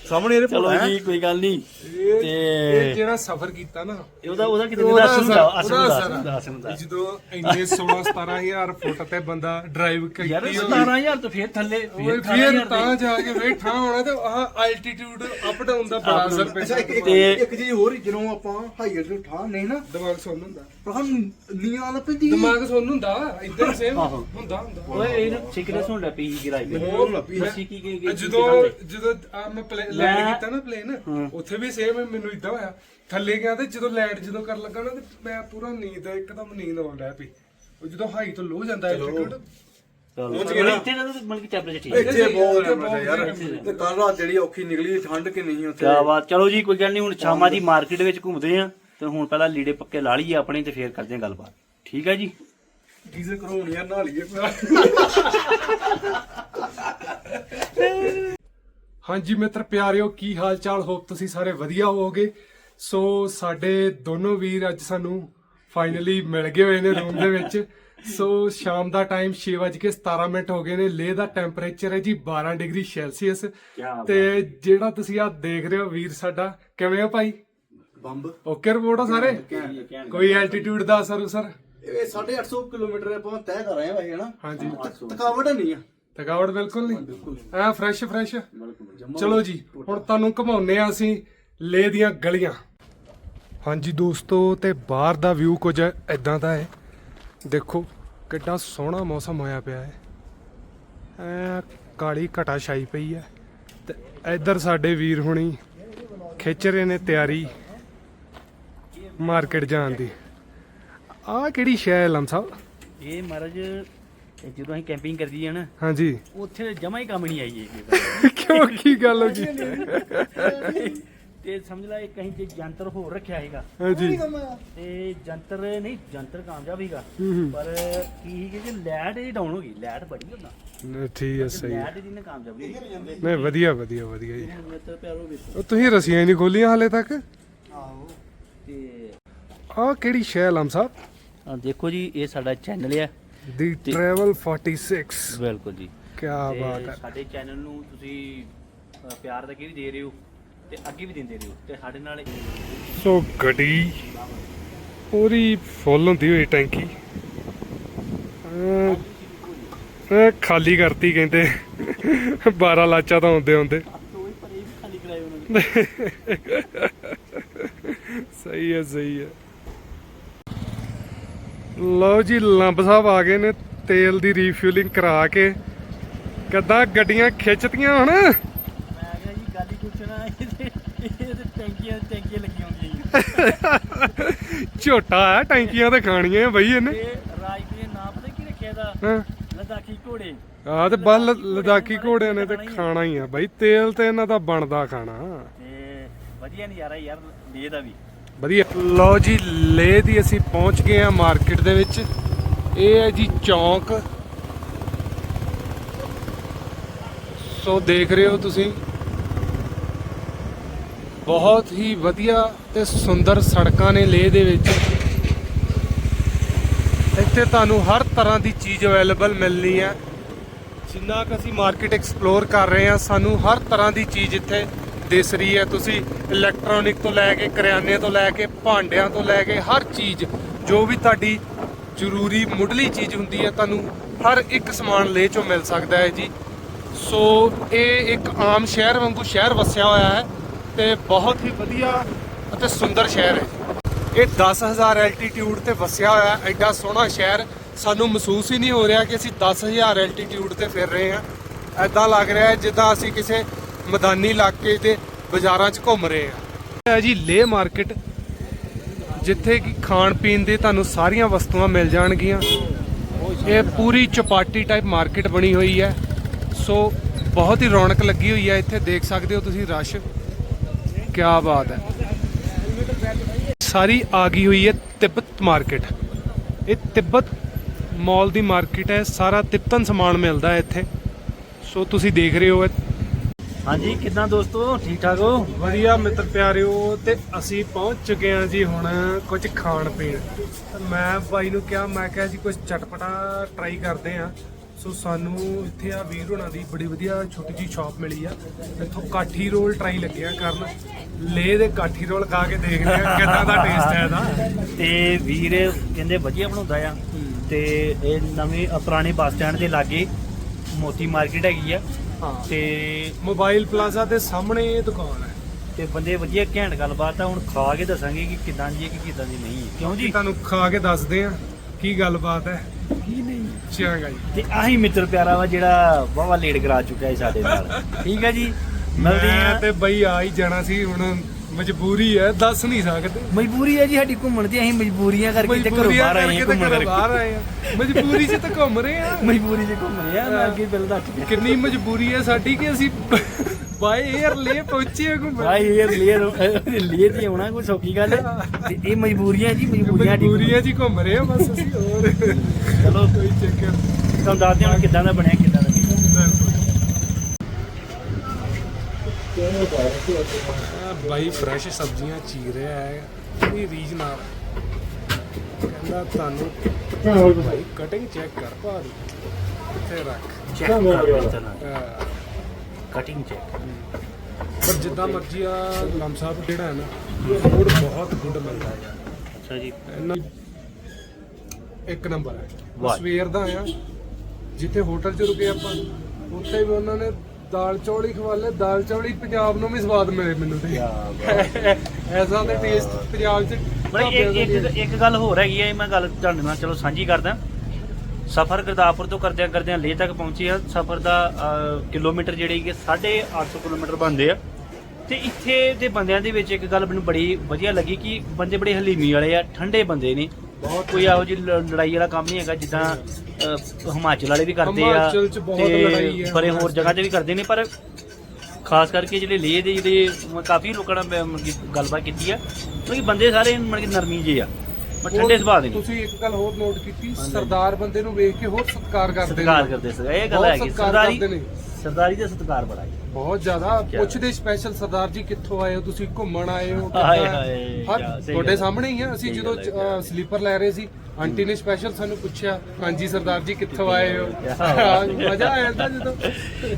ਸਾਹਮਣੇ ਇਹਦੇ
ਚਲੋ ਜੀ ਕੋਈ ਗੱਲ ਨਹੀਂ।
ਇਹ
ਤੇ
ਜਿਹੜਾ ਸਫ਼ਰ ਕੀਤਾ ਨਾ
ਉਹਦਾ ਉਹਦਾ ਕਿਤੇ ਹੁੰਦਾ
ਅਸਰ-
ਅਸਰ ਹੁੰਦਾ
ਅਸਰ
ਹੁੰਦਾ।
ਜਦੋਂ ਇੰਨੇ 16 17000 ਫੁੱਟ ਤੇ ਬੰਦਾ ਡਰਾਈਵ
ਯਾਰ
ਕੀਤੀ
17000 ਤੋਂ ਫੇਰ ਥੱਲੇ
ਫਿਰ
18,000 ਤੇ-
ਜਾ ਕੇ ਵੇ ਠਾਂ ਹੋਣਾ ਤੇ ਆਹ ਅਲਟੀਟਿਊਡ ਅਪ ਡਾਊਨ ਦਾ ਬੜਾ ਅਸਰ ਪੈਂਦਾ।
ਤੇ-
ਇੱਕ ਚੀਜ਼ ਹੋਰ ਜਦੋਂ ਆਪਾਂ ਹਾਈਅਰ ਤੋਂ ਠਾਹ ਨਹੀਂ ਨਾ
ਦਿਮਾਗ ਸੁੰਨ ਹੁੰਦਾ।
ਪਰ ਨੀਆਂ ਲੱਗ ਪੈਂਦੀ
ਦਿਮਾਗ ਸੁੰਨ ਹੁੰਦਾ ਇਦਾਂ ਸੇਮ। ਹੁੰਦਾ ਹੁੰਦਾ।
ਓਏ ਇਹਨੂੰ ਸਿਕਨੈਸ ਲੱਪੀ ਸੀ ਕਿਰਾਏ
ਹੋਰ ਲੱਪੀ
ਤੇ ਅਸੀਂ ਕੀ ਕੀ ਕੀ-
ਜਦੋਂ ਜਦੋਂ ਆ ਮੈਂ ਲੈਂਡ ਕੀਤਾ ਨਾ ਪਲੇਨ
ਹਾਂ।
ਉੱਥੇ ਵੀ ਸੇਮ ਮੈਨੂੰ ਇਦਾਂ ਹੋਇਆ। ਥੱਲੇ ਗਿਆ ਤੇ ਜਦੋਂ ਲੈਂਡ ਜਦੋਂ ਕਰਨ ਲੱਗਾ ਨਾ ਤੇ ਮੈਂ ਪੂਰਾ ਨੀਂਦ ਇੱਕਦਮ ਨੀਂਦ ਆਉਣ ਲੱਗ ਪਈ ਉਹ ਜਦੋਂ ਹਾਈ ਤੋਂ ਲੋ ਜਾਂਦਾ ਐਲਟੀਟਿਊਡ
ਚਲੋ।
ਪਹੁੰਚ ਗਏ ਨਾ।
ਇੱਥੇ ਨਾ ਮਨ ਕੀ ਟੈਂਪਰੇਚਰ ਠੀਕ
ਇੱਥੇ ਬਹੁਤ
ਇੱਥੇ
ਹੈ ਯਾਰ। ਤੇ ਕੱਲ ਰਾਤ ਜਿਹੜੀ ਔਖੀ ਨਿਕਲੀ ਠੰਡ ਕਿ ਨਹੀਂ ਉੱਥੇ?
ਕਿਆ ਬਾਤ। ਚਲੋ ਜੀ ਕੋਈ ਗੱਲ ਨਹੀਂ ਹੁਣ ਸ਼ਾਮਾਂ ਦੀ ਮਾਰਕੀਟ ਵਿੱਚ ਘੁੰਮਦੇ ਆ ਤੇ ਹੁਣ ਪਹਿਲਾਂ ਲੀੜੇ ਪੱਕੇ ਲਾ ਲਈਏ ਆਪਣੇ ਤੇ ਫੇਰ ਕਰਦੇ ਹਾਂ ਗੱਲਬਾਤ। ਠੀਕ ਹੈ ਜੀ?
ਗੀਜ਼ਰ ਕਰਾਉਣ ਯਾਰ ਨਾ ਲਈਏ ਹਾਂਜੀ ਮਿੱਤਰ ਪਿਆਰਿਓ ਕੀ ਹਾਲ ਚਾਲ ਹੋਪ ਤੁਸੀਂ ਸਾਰੇ ਵਧੀਆ ਹੋਵੋਗੇ। ਸੋ ਸਾਡੇ ਦੋਨੋਂ ਵੀਰ ਅੱਜ ਸਾਨੂੰ ਫਾਈਨਲੀ ਮਿਲ ਗਏ ਹੋਏ ਨੇ ਰੂਮ ਦੇ ਵਿੱਚ। ਸੋ ਸ਼ਾਮ ਦਾ ਟਾਈਮ 6:17 ਮਿੰਟ ਹੋ ਗਏ ਨੇ। ਲੇਹ ਦਾ ਟੈਂਪਰੇਚਰ ਹੈ ਜੀ 12 ਡਿਗਰੀ ਸੈਲਸੀਅਸ। ਤੇ ਜਿਹੜਾ ਤੁਸੀਂ ਆ ਦੇਖ ਰਹੇ ਹੋ ਵੀਰ ਸਾਡਾ ਕਿਵੇਂ ਹੋ ਭਾਈ?
ਬੰਬ।
ਓਕੇ ਰਿਪੋਰਟ ਆ ਸਾਰੇ? ਕੋਈ ਐਲਟੀਟਿਊਡ ਦਾ ਅਸਰ ਸਰ
ਇਹ 850 ਕਿਲੋਮੀਟਰ ਆਪਾਂ ਤੈਅ ਕਰ ਰਹੇ ਹਾਂ ਵੈਸੇ ਹਨਾ?
ਹਾਂਜੀ।
ਥਕਾਵਟ ਨਹੀਂ ਆ।
ਥਕਾਵਟ ਬਿਲਕੁਲ ਨਹੀਂ? ਐ ਫਰੈਸ਼ ਫਰੈਸ਼ ਚਲੋ ਜੀ ਹੁਣ ਤੁਹਾਨੂੰ ਘਮਾਉਨੇ ਆ ਅਸੀਂ ਲੇ ਦੀਆਂ ਗਲੀਆਂ। ਹਾਂਜੀ ਦੋਸਤੋ ਤੇ ਬਾਹਰ ਦਾ ਵਿਊ ਕੁਝ ਇਦਾਂ ਦਾ ਹੈ। ਦੇਖੋ ਕਿੱਡਾ ਸੋਹਣਾ ਮੌਸਮ ਹੋਇਆ ਪਿਆ ਹੈ। ਐ ਕਾਲੀ ਘਟਾ ਛਾਈ ਪਈ ਹੈ। ਤੇ ਇੱਧਰ ਸਾਡੇ ਵੀਰ ਹੁਣੀ ਖਿੱਚ ਰਹੇ ਨੇ ਤਿਆਰੀ ਮਾਰਕੀਟ ਜਾਣ ਦੀ। ਆਹ ਕਿਹੜੀ ਸ਼ੈ ਲਮ ਸਾਹਿਬ?
ਇਹ ਮਹਾਰਾਜ ਜਦੋਂ ਅਸੀਂ ਕੈਂਪਿੰਗ ਕਰਦੀ ਆ ਨਾ
ਹਾਂਜੀ।
ਉੱਥੇ ਜਮਾ ਹੀ ਕੰਮ ਨਹੀਂ ਆਈ ਇਹ
ਕਿਉਂ? ਕੀ ਗੱਲ ਹੋ ਗਈ?
ਤੇ ਸਮਝ ਲੈ ਇੱਕ ਅਸੀਂ ਜੇ ਜੰਤਰ ਹੋਰ ਰੱਖਿਆ ਹੈਗਾ
ਹਾਂਜੀ।
ਤੇ ਜੰਤਰ ਨਹੀਂ ਜੰਤਰ ਕਾਮਯਾਬ ਹੀਗਾ
ਹੂੰ
ਪਰ ਕੀ ਸੀ ਕਿ ਲਾਈਟ ਇਹਦੀ ਡਾਊਨ ਹੋ ਗਈ ਲਾਈਟ ਬੜੀ ਹੁੰਦਾ।
ਹੂੰ ਠੀਕ ਹੈ ਸਹੀ ਹੈ
ਲਾਈਟ ਦੀ ਨਾ ਕਾਮਯਾਬ ਨਹੀਂ।
ਨਹੀਂ ਵਧੀਆ ਵਧੀਆ ਵਧੀਆ ਜੀ। ਉਹ ਤੁਸੀਂ ਰਸੀਆਂ ਹੀ ਨਹੀਂ ਖੋਲੀਆਂ ਹਾਲੇ ਤੱਕ?
ਆਹੋ ਤੇ
ਆਹ ਕਿਹੜੀ ਸ਼ੈ ਲਮ ਸਾਹਿਬ?
ਆ ਦੇਖੋ ਜੀ ਇਹ ਸਾਡਾ ਚੈਨਲ ਹੈ
ਦੀ ਟਰੈਵਲ 46
ਬਿਲਕੁਲ ਜੀ।
ਕੀ ਬਾਤ ਹੈ।
ਸਾਡੇ ਚੈਨਲ ਨੂੰ ਤੁਸੀਂ ਅ, ਪਿਆਰ ਤਾਂ ਕੀ ਵੀ ਦੇ ਰਹੇ ਹੋ ਤੇ ਅੱਗੇ ਵੀ ਦਿੰਦੇ ਰਹੋ ਤੇ ਸਾਡੇ ਨਾਲ
ਸੋ ਗੱਡੀ ਪੂਰੀ ਫੁੱਲ ਹੁੰਦੀ ਹੋਈ ਟੈਂਕੀ। ਇਹ ਖਾਲੀ ਕਰਤੀ ਕਹਿੰਦੇ। 12 ਲਾਚਾ ਤਾਂ ਹੁੰਦੇ ਹੁੰਦੇ
ਕੋਈ ਪਰੇ ਵੀ ਖਾਲੀ ਕਰਾਏ ਉਹਨਾਂ ਨੇ।
ਸਹੀ ਹੈ ਸਹੀ ਹੈ। ਲਓ ਜੀ ਲੰਬ ਸਾਹਿਬ ਆ ਗਏ ਨੇ ਤੇਲ ਦੀ ਰੀਫਿਲਿੰਗ ਕਰਾ ਕੇ। ਕਿੱਦਾਂ ਗੱਡੀਆਂ ਖਿੱਚਤੀਆਂ ਹੁਣ?
ਮੈਂ ਕਿਹਾ ਜੀ ਗੱਲ ਹੀ ਪੁੱਛਣਾ ਇਹਦੇ ਇਹਦੇ ਟੈਂਕੀਆਂ ਟੈਂਕੀਆਂ ਲੱਗੀਆਂ ਹੁੰਦੀਆਂ
ਝੋਟਾ ਹੈ ਟੈਂਕੀਆਂ ਤੇ ਖਾਣੀਆਂ ਬਈ ਇਹਨੇ।
ਤੇ ਰਾਜ ਦੇ ਨਾਂ ਪਤਾ ਕੀ ਰੱਖਿਆ ਦਾ
ਹਾਂ।
ਲਦਾਖੀ ਘੋੜੇ।
ਆ ਤੇ ਬੱਲ ਲਦਾਖੀ ਘੋੜਿਆਂ ਨੇ ਤੇ ਖਾਣਾ ਹੀ ਆ ਬਈ ਤੇਲ ਤੇ ਇਹਨਾਂ ਦਾ ਬਣਦਾ ਖਾਣਾ।
ਤੇ ਵਧੀਆ ਨਜ਼ਾਰਾ ਯਾਰ ਲੇ ਦਾ ਵੀ।
ਵਧੀਆ। ਲਓ ਜੀ, ਲੇਹ ਦੀ ਅਸੀਂ ਪਹੁੰਚ ਗਏ ਆ ਮਾਰਕੀਟ ਦੇ ਵਿੱਚ। ਇਹ ਹੈ ਜੀ ਚੌਂਕ। ਸੋ ਦੇਖ ਰਹੇ ਹੋ ਤੁਸੀਂ। ਬਹੁਤ ਹੀ ਵਧੀਆ ਤੇ ਸੁੰਦਰ ਸੜਕਾਂ ਨੇ ਲੇਹ ਦੇ ਵਿੱਚ। ਇੱਥੇ ਤੁਹਾਨੂੰ ਹਰ ਤਰ੍ਹਾਂ ਦੀ ਚੀਜ਼ ਅਵੇਲੇਬਲ ਮਿਲਣੀ ਹੈ। ਜਿੰਨਾ ਕੁ ਅਸੀਂ ਮਾਰਕੀਟ ਐਕਸਪਲੋਰ ਕਰ ਰਹੇ ਹਾਂ, ਸਾਨੂੰ ਹਰ ਤਰ੍ਹਾਂ ਦੀ ਚੀਜ਼ ਇੱਥੇ ਦਿਸ ਰਹੀ ਹੈ। ਤੁਸੀਂ ਇਲੈਕਟ੍ਰੋਨਿਕ ਤੋਂ ਲੈ ਕੇ ਕਰਿਆਨੇ ਤੋਂ ਲੈ ਕੇ ਭਾਂਡਿਆਂ ਤੋਂ ਲੈ ਕੇ ਹਰ ਚੀਜ਼, ਜੋ ਵੀ ਤੁਹਾਡੀ ਜ਼ਰੂਰੀ ਮੁੱਢਲੀ ਚੀਜ਼ ਹੁੰਦੀ ਹੈ, ਤੁਹਾਨੂੰ ਹਰ ਇੱਕ ਸਮਾਨ ਲੈ ਚੋਂ ਮਿਲ ਸਕਦਾ ਹੈ ਜੀ। ਸੋ ਇਹ ਇੱਕ ਆਮ ਸ਼ਹਿਰ ਵਾਂਗੂ ਸ਼ਹਿਰ ਵਸਿਆ ਹੋਇਆ ਹੈ ਤੇ ਬਹੁਤ ਹੀ ਵਧੀਆ ਅਤੇ ਸੁੰਦਰ ਸ਼ਹਿਰ ਹੈ ਇਹ 10000 ਐਲਟੀਟਿਊਡ ਤੇ ਵਸਿਆ ਹੋਇਆ, ਐਡਾ ਸੋਹਣਾ ਸ਼ਹਿਰ ਸਾਨੂੰ ਮਹਿਸੂਸ ਹੀ ਨਹੀਂ ਹੋ ਰਿਹਾ ਕਿ ਅਸੀਂ 10000 ਐਲਟੀਟਿਊਡ ਤੇ ਫਿਰ ਰਹੇ ਹਾਂ। ਐਦਾਂ ਲੱਗ ਰਿਹਾ ਹੈ ਜਿੱਦਾਂ ਅਸੀਂ ਕਿਸੇ ਮੈਦਾਨੀ ਇਲਾਕੇ ਦੇ ਬਾਜ਼ਾਰਾਂ 'ਚ ਘੁੰਮ ਰਹੇ ਹਾਂ ਹੈ ਜੀ ਲੇਹ ਮਾਰਕੀਟ, ਜਿੱਥੇ ਕਿ ਖਾਣ ਪੀਣ ਦੇ ਤੁਹਾਨੂੰ ਸਾਰੀਆਂ ਵਸਤੂਆਂ ਮਿਲ ਜਾਣਗੀਆਂ। ਇਹ ਪੂਰੀ ਚਪਾਟੀ ਟਾਈਪ ਮਾਰਕੀਟ ਬਣੀ ਹੋਈ ਹੈ। ਸੋ ਬਹੁਤ ਹੀ ਰੌਣਕ ਲੱਗੀ ਹੋਈ ਹੈ ਇੱਥੇ, ਦੇਖ ਸਕਦੇ ਹੋ ਤੁਸੀਂ ਰਸ਼। ਕੀ ਬਾਤ ਹੈ। ਸਾਰੀ ਆ ਗਈ ਹੋਈ ਹੈ ਤਿੱਬਤ ਮਾਰਕੀਟ। ਇਹ ਤਿੱਬਤ ਮਾਲ ਦੀ ਮਾਰਕੀਟ ਹੈ, ਸਾਰਾ ਤਿੱਬਤਨ ਸਮਾਨ ਮਿਲਦਾ ਹੈ ਇੱਥੇ। ਸੋ ਤੁਸੀਂ ਦੇਖ ਰਹੇ ਹੋ
ਹਾਂਜੀ ਕਿਦਾਂ ਦੋਸਤੋ? ਠੀਕ ਠਾਕ ਹੋ?
ਵਧੀਆ ਮਿੱਤਰ ਪਿਆਰਿਓ ਤੇ ਅਸੀਂ ਪਹੁੰਚ ਚੁੱਕੇ ਹਾਂ ਜੀ ਹੁਣ ਕੁਝ ਖਾਣ ਪੀਣ। ਤੇ ਮੈਂ ਬਾਈ ਨੂੰ ਕਿਹਾ ਮੈਂ ਕਿਹਾ ਜੀ ਕੁਝ ਚਟਪਟਾ ਟਰਾਈ ਕਰਦੇ ਆ ਸੋ ਸਾਨੂੰ ਇੱਥੇ ਆ ਵੀਰ ਹੋਣਾ ਦੀ ਬੜੀ ਵਧੀਆ ਛੋਟੀ ਜੀ ਸ਼ਾਪ ਮਿਲੀ ਆ। ਇੱਥੋਂ ਕਾਠੀ ਰੋਲ ਟਰਾਈ ਲੱਗਿਆ ਕਰਨ। ਲੇ ਦੇ ਕਾਠੀ ਰੋਲ ਖਾ ਕੇ ਦੇਖਦੇ ਆ ਕਿੱਦਾਂ ਦਾ ਟੇਸਟ ਹੈ ਇਹਦਾ।
ਤੇ ਵੀਰ ਕਹਿੰਦੇ ਵਧੀਆ ਬਣਾਉਂਦਾ ਆ। ਤੇ ਇਹ ਨਵੇਂ ਪੁਰਾਣੇ ਬੱਸ ਸਟੈਂਡ ਦੇ ਲਾਗੇ ਮੋਤੀ ਮਾਰਕੀਟ ਹੈਗੀ ਆ।
ਹਾਂ।
ਤੇ
ਮੋਬਾਈਲ ਪਲਾਜ਼ਾ ਦੇ ਸਾਹਮਣੇ ਇਹ ਦੁਕਾਨ ਹੈ।
ਤੇ ਬੰਦੇ ਵਧੀਆ ਘੈਂਟ ਗੱਲਬਾਤ ਆ ਹੁਣ ਖਾ ਕੇ ਦੱਸਾਂਗੇ ਕਿ ਕਿਦਾਂ ਦੀ ਹੈ ਕਿ ਕਿਦਾਂ ਦੀ ਨਹੀਂ ਹੈ। ਕਿਉਂ ਜੀ?
ਤੁਹਾਨੂੰ ਖਾ ਕੇ ਦੱਸਦੇ ਆ ਕੀ ਗੱਲਬਾਤ ਹੈ। ਕੀ ਨਹੀਂ। ਚੰਗਾ ਜੀ।
ਤੇ ਆਹੀ ਮਿੱਤਰ ਪਿਆਰਾ ਵਾ ਜਿਹੜਾ ਵਾਵਾ ਲੇਟ ਕਰਾ ਚੁੱਕਾ ਹੈ ਸਾਡੇ ਨਾਲ। ਠੀਕ ਹੈ ਜੀ ਮਿਲਦੇ
ਮੈਂ
ਆ
ਤੇ ਬਈ ਆ ਹੀ ਜਾਣਾ ਸੀ ਹੁਣ ਮਜਬੂਰੀ ਹੈ ਦੱਸ ਨਹੀਂ ਸਕਦੇ।
ਮਜਬੂਰੀ ਹੈ ਜੀ ਸਾਡੀ ਘੁੰਮਣ ਦੀ ਅਸੀਂ ਮਜਬੂਰੀਆਂ ਕਰਕੇ ਤੇ ਘਰੋਂ ਬਾਹਰ ਆਏ ਹਾਂ
ਤੇ
ਘੁੰਮਣ ਕਰਕੇ
ਬਾਹਰ ਆਏ ਆ ਮਜਬੂਰੀ 'ਚ ਤਾਂ ਘੁੰਮ ਰਹੇ ਆ
ਮਜਬੂਰੀ 'ਚ ਘੁੰਮ ਰਹੇ ਆ ਮੈਂ ਅੱਗੇ ਬਿੱਲ ਦੱਸ ਗਿਆ
ਕਿੰਨੀ ਮਜਬੂਰੀ ਹੈ ਸਾਡੀ ਕਿ ਅਸੀਂ ਬਾਈ 에ਅਰ ਲੈ ਪਹੁੰਚੇ ਆ ਘੁੰਮਣ।
ਭਾਈ ਇਹ ਲੀਏ ਲੀਏ ਦੀ ਆਉਣਾ ਕੋਈ ਸੌਖੀ ਗੱਲ ਹੈ। ਤੇ ਇਹ ਮਜਬੂਰੀਆਂ ਜੀ ਮਜਬੂਰੀਆਂ ਦੀ
ਮਜਬੂਰੀਆਂ ਜੀ ਘੁੰਮ ਰਹੇ ਆ ਬਸ ਅਸੀਂ ਹੋਰ।
ਚਲੋ।
ਕੋਈ ਚੱਕਰ
ਤੁਹਾਨੂੰ ਦੱਸਦੇ ਹਾਂ ਕਿੱਦਾਂ ਦਾ ਬਣਿਆ ਕਿੱਦਾਂ ਦਾ ਨਹੀਂ।
ਆ ਬਾਈ ਫਰੈਸ਼ ਸਬਜ਼ੀਆਂ ਚੀਰ ਰਿਹਾ ਹੈ ਇਹ ਰੀਜ ਨਾਲ ਕਹਿੰਦਾ ਤੁਹਾਨੂੰ ਬਾਈ ਕਟਿੰਗ ਚੈੱਕ ਕਰ ਭਾਰੀ ਇੱਥੇ ਰੱਖ।
ਚੈੱਕ ਕਰ। ਕਟਿੰਗ ਚੈੱਕ
ਪਰ ਜਿੱਦਾਂ ਮਰਜ਼ੀ ਆ ਲਮਸਾਬ ਜਿਹੜਾ ਹੈ ਨਾ ਫੂਡ ਬਹੁਤ ਗੁੱਡ ਮਿਲਦਾ ਹੈ।
ਅੱਛਾ ਜੀ।
ਇਹਨਾਂ ਇੱਕ ਨੰਬਰ ਹੈ। ਸਵੇਰ ਦਾ ਆ ਜਿੱਥੇ ਹੋਟਲ 'ਚ ਰੁਕੇ ਆਪਾਂ ਉੱਥੇ ਵੀ ਉਹਨਾਂ ਨੇ ਦਾਲ ਚੌਲ ਹੀ ਖਵਾ ਲਏ ਦਾਲ ਚੌਲ ਹੀ ਪੰਜਾਬ ਨੂੰ ਵੀ ਸਵਾਦ ਮਿਲੇ ਮੈਨੂੰ ਤੇ। ਐਸਾ ਦਾ ਟੇਸਟ ਪੰਜਾਬ 'ਚ
ਬਈ ਇੱਕ ਇੱਕ ਇੱਕ ਗੱਲ ਹੋਰ ਹੈਗੀ ਹੈ ਮੈਂ ਗੱਲ ਤੁਹਾਡੇ ਨਾਲ ਚਲੋ ਸਾਂਝੀ ਕਰਦਾ। ਸਫ਼ਰ ਗੁਰਦਾਸਪੁਰ ਤੋਂ ਕਰਦਿਆਂ ਕਰਦਿਆਂ ਲੇਹ ਤੱਕ ਪਹੁੰਚੇ ਆ। ਸਫ਼ਰ ਦਾ ਕਿਲੋਮੀਟਰ ਜਿਹੜੇ ਕਿ 850 ਕਿਲੋਮੀਟਰ ਬਣਦੇ ਆ। ਤੇ ਇੱਥੇ ਦੇ ਬੰਦਿਆਂ ਦੇ ਵਿੱਚ ਇੱਕ ਗੱਲ ਮੈਨੂੰ ਬੜੀ ਵਧੀਆ ਲੱਗੀ ਕਿ ਬੰਦੇ ਬੜੇ ਹਲੀਮੀ ਵਾਲੇ ਆ ਠੰਡੇ ਬੰਦੇ ਨੇ। ਬਹੁਤ ਕੋਈ ਇਹੋ ਲ- ਲੜਾਈ ਵਾਲਾ ਕੰਮ ਨਹੀਂ ਹੈਗਾ ਜਿੱਦਾਂ ਅਹ, ਹਿਮਾਚਲ ਵਾਲੇ ਵੀ ਕਰਦੇ ਆ
ਹਿਮਾਚਲ 'ਚ ਬਹੁਤ
ਤੇ
ਲੜਾਈ ਹੈ।
ਬੜੇ ਹੋਰ ਜਗ੍ਹਾ ਤੇ ਵੀ ਕਰਦੇ ਨੇ ਪਰ ਖਾਸ ਕਰਕੇ ਜਿਹੜੇ ਲੇਹ ਦੇ ਜਿਹੜੇ ਮ- ਕਾਫੀ ਲੋਕਾਂ ਨਾਲ ਮੈਂ ਮਤਲਬ ਕਿ ਗੱਲਬਾਤ ਕੀਤੀ ਆ ਕਿਉਂਕਿ ਬੰਦੇ ਸਾਰੇ ਮਤਲਬ ਕਿ ਨਰਮੀ ਜਿਹੇ ਆ ਪਰ ਠੰਡੇ ਸੁਭਾਅ ਦੇ ਨੇ
ਤੁਸੀਂ ਇੱਕ ਗੱਲ ਹੋਰ ਨੋਟ ਕੀਤੀ ਸਰਦਾਰ ਬੰਦੇ ਨੂੰ ਵੇਖ ਕੇ ਹੋਰ ਸਤਿਕਾਰ ਕਰਦੇ
ਸਤਿਕਾਰ ਕਰਦੇ ਸੀ ਇਹ ਗੱਲ
ਬਹੁਤ
ਹੈਗੀ
ਸਤਿਕਾਰ
ਸਰਦਾਰੀ
ਕਰਦੇ ਨੇ।
ਸਰਦਾਰੀ ਦਾ ਸਤਿਕਾਰ ਬੜਾ ਹੈ
ਬਹੁਤ ਜ਼ਿਆਦਾ? ਪੁੱਛਦੇ ਸਪੈਸ਼ਲ ਸਰਦਾਰ ਜੀ ਕਿੱਥੋਂ ਆਏ ਹੋ ਤੁਸੀਂ ਘੁੰਮਣ ਆਏ ਹੋ
ਹਾਏ? ਹਾਏ,
ਹਰ
ਕਿਆ, ਸਹੀ
ਤੁਹਾਡੇ
ਗੱਲ।
ਸਾਹਮਣੇ ਹੀ ਆ ਅਸੀਂ
ਸਹੀ
ਜਦੋਂ
ਗੱਲ ਹੈ, ਕਿਆ।
ਸਲੀਪਰ ਲੈ ਰਹੇ ਸੀ ਆਂਟੀ ਨੇ ਸਪੈਸ਼ਲ ਸਾਨੂੰ ਪੁੱਛਿਆ ਹਾਂਜੀ ਸਰਦਾਰ ਜੀ ਕਿੱਥੋਂ ਆਏ ਹੋ
ਕਿਆ ਬਾਤ ਹੈ।
ਮਜ਼ਾ ਆਇਆ ਤਾਂ ਜਦੋਂ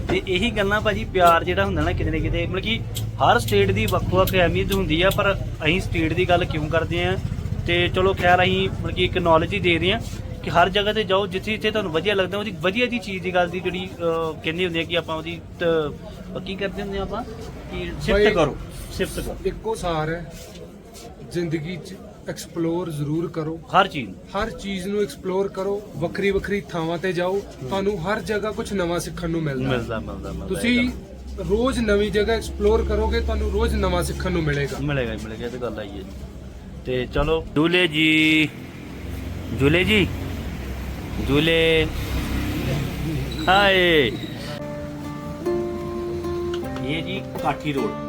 ਤੇ ਇਹੀ ਗੱਲਾਂ ਭਾਜੀ ਪਿਆਰ ਜਿਹੜਾ ਹੁੰਦਾ ਨਾ ਕਿਤੇ ਨਾ ਕਿਤੇ ਮਤਲਬ ਕਿ ਹਰ ਸਟੇਟ ਦੀ ਵੱਖ-ਵੱਖ ਅਹਿਮੀਅਤ ਹੁੰਦੀ ਆ ਪਰ ਅਸੀਂ ਸਟੇਟ ਦੀ ਗੱਲ ਕਿਉਂ ਕਰਦੇ ਆ ਤੇ ਚਲੋ ਖੈਰ ਅਸੀਂ ਮਤਲਬ ਕਿ ਇੱਕ ਨੌਲੇਜ ਹੀ ਦੇ ਰਹੇ ਆ ਕਿ ਹਰ ਜਗ੍ਹਾ ਤੇ ਜਾਓ ਜਿੱਥੇ ਜਿੱਥੇ ਤੁਹਾਨੂੰ ਵਧੀਆ ਲੱਗਦਾ ਉਹਦੀ ਵਧੀਆ ਦੀ ਚੀਜ਼ ਦੀ ਗੱਲ ਦੀ ਜਿਹੜੀ ਅਹ, ਕਹਿੰਦੇ ਹੁੰਦੇ ਆ ਕਿ ਆਪਾਂ ਉਹਦੀ ਤ- ਕੀ ਕਰਦੇ ਹੁੰਦੇ ਆ ਆਪਾਂ? ਕਿ ਸਿਫਤ ਕਰੋ ਸਿਫਤ ਕਰੋ।
ਇੱਕੋ ਸਾਰ ਹੈ ਜ਼ਿੰਦਗੀ 'ਚ ਐਕਸਪਲੋਰ ਜ਼ਰੂਰ ਕਰੋ।
ਹਰ ਚੀਜ਼ ਨੂੰ।
ਹਰ ਚੀਜ਼ ਨੂੰ ਐਕਸਪਲੋਰ ਕਰੋ ਵੱਖਰੀ ਵੱਖਰੀ ਥਾਵਾਂ ਤੇ ਜਾਓ ਤੁਹਾਨੂੰ ਹਰ ਜਗ੍ਹਾ ਕੁਝ ਨਵਾਂ ਸਿੱਖਣ ਨੂੰ ਮਿਲਦਾ। ਹੈ।
ਮਿਲਦਾ ਮਿਲਦਾ ਮਿਲਦਾ
ਤੁਸੀਂ ਰੋਜ਼ ਨਵੀਂ ਜਗ੍ਹਾ ਐਕਸਪਲੋਰ ਕਰੋਗੇ ਤੁਹਾਨੂੰ ਰੋਜ਼ ਨਵਾਂ ਸਿੱਖਣ ਨੂੰ ਮਿਲੇਗਾ।
ਮਿਲੇਗਾ ਹੀ ਮਿਲੇਗਾ ਇਹ ਤਾਂ ਗੱਲ ਆਈ ਹੈ ਜੀ। ਤੇ ਚਲੋ ਜੂਲੇ ਜੀ ਜੂਲੇ ਜੀ। झूले। हाय। ये जी काठी रोड।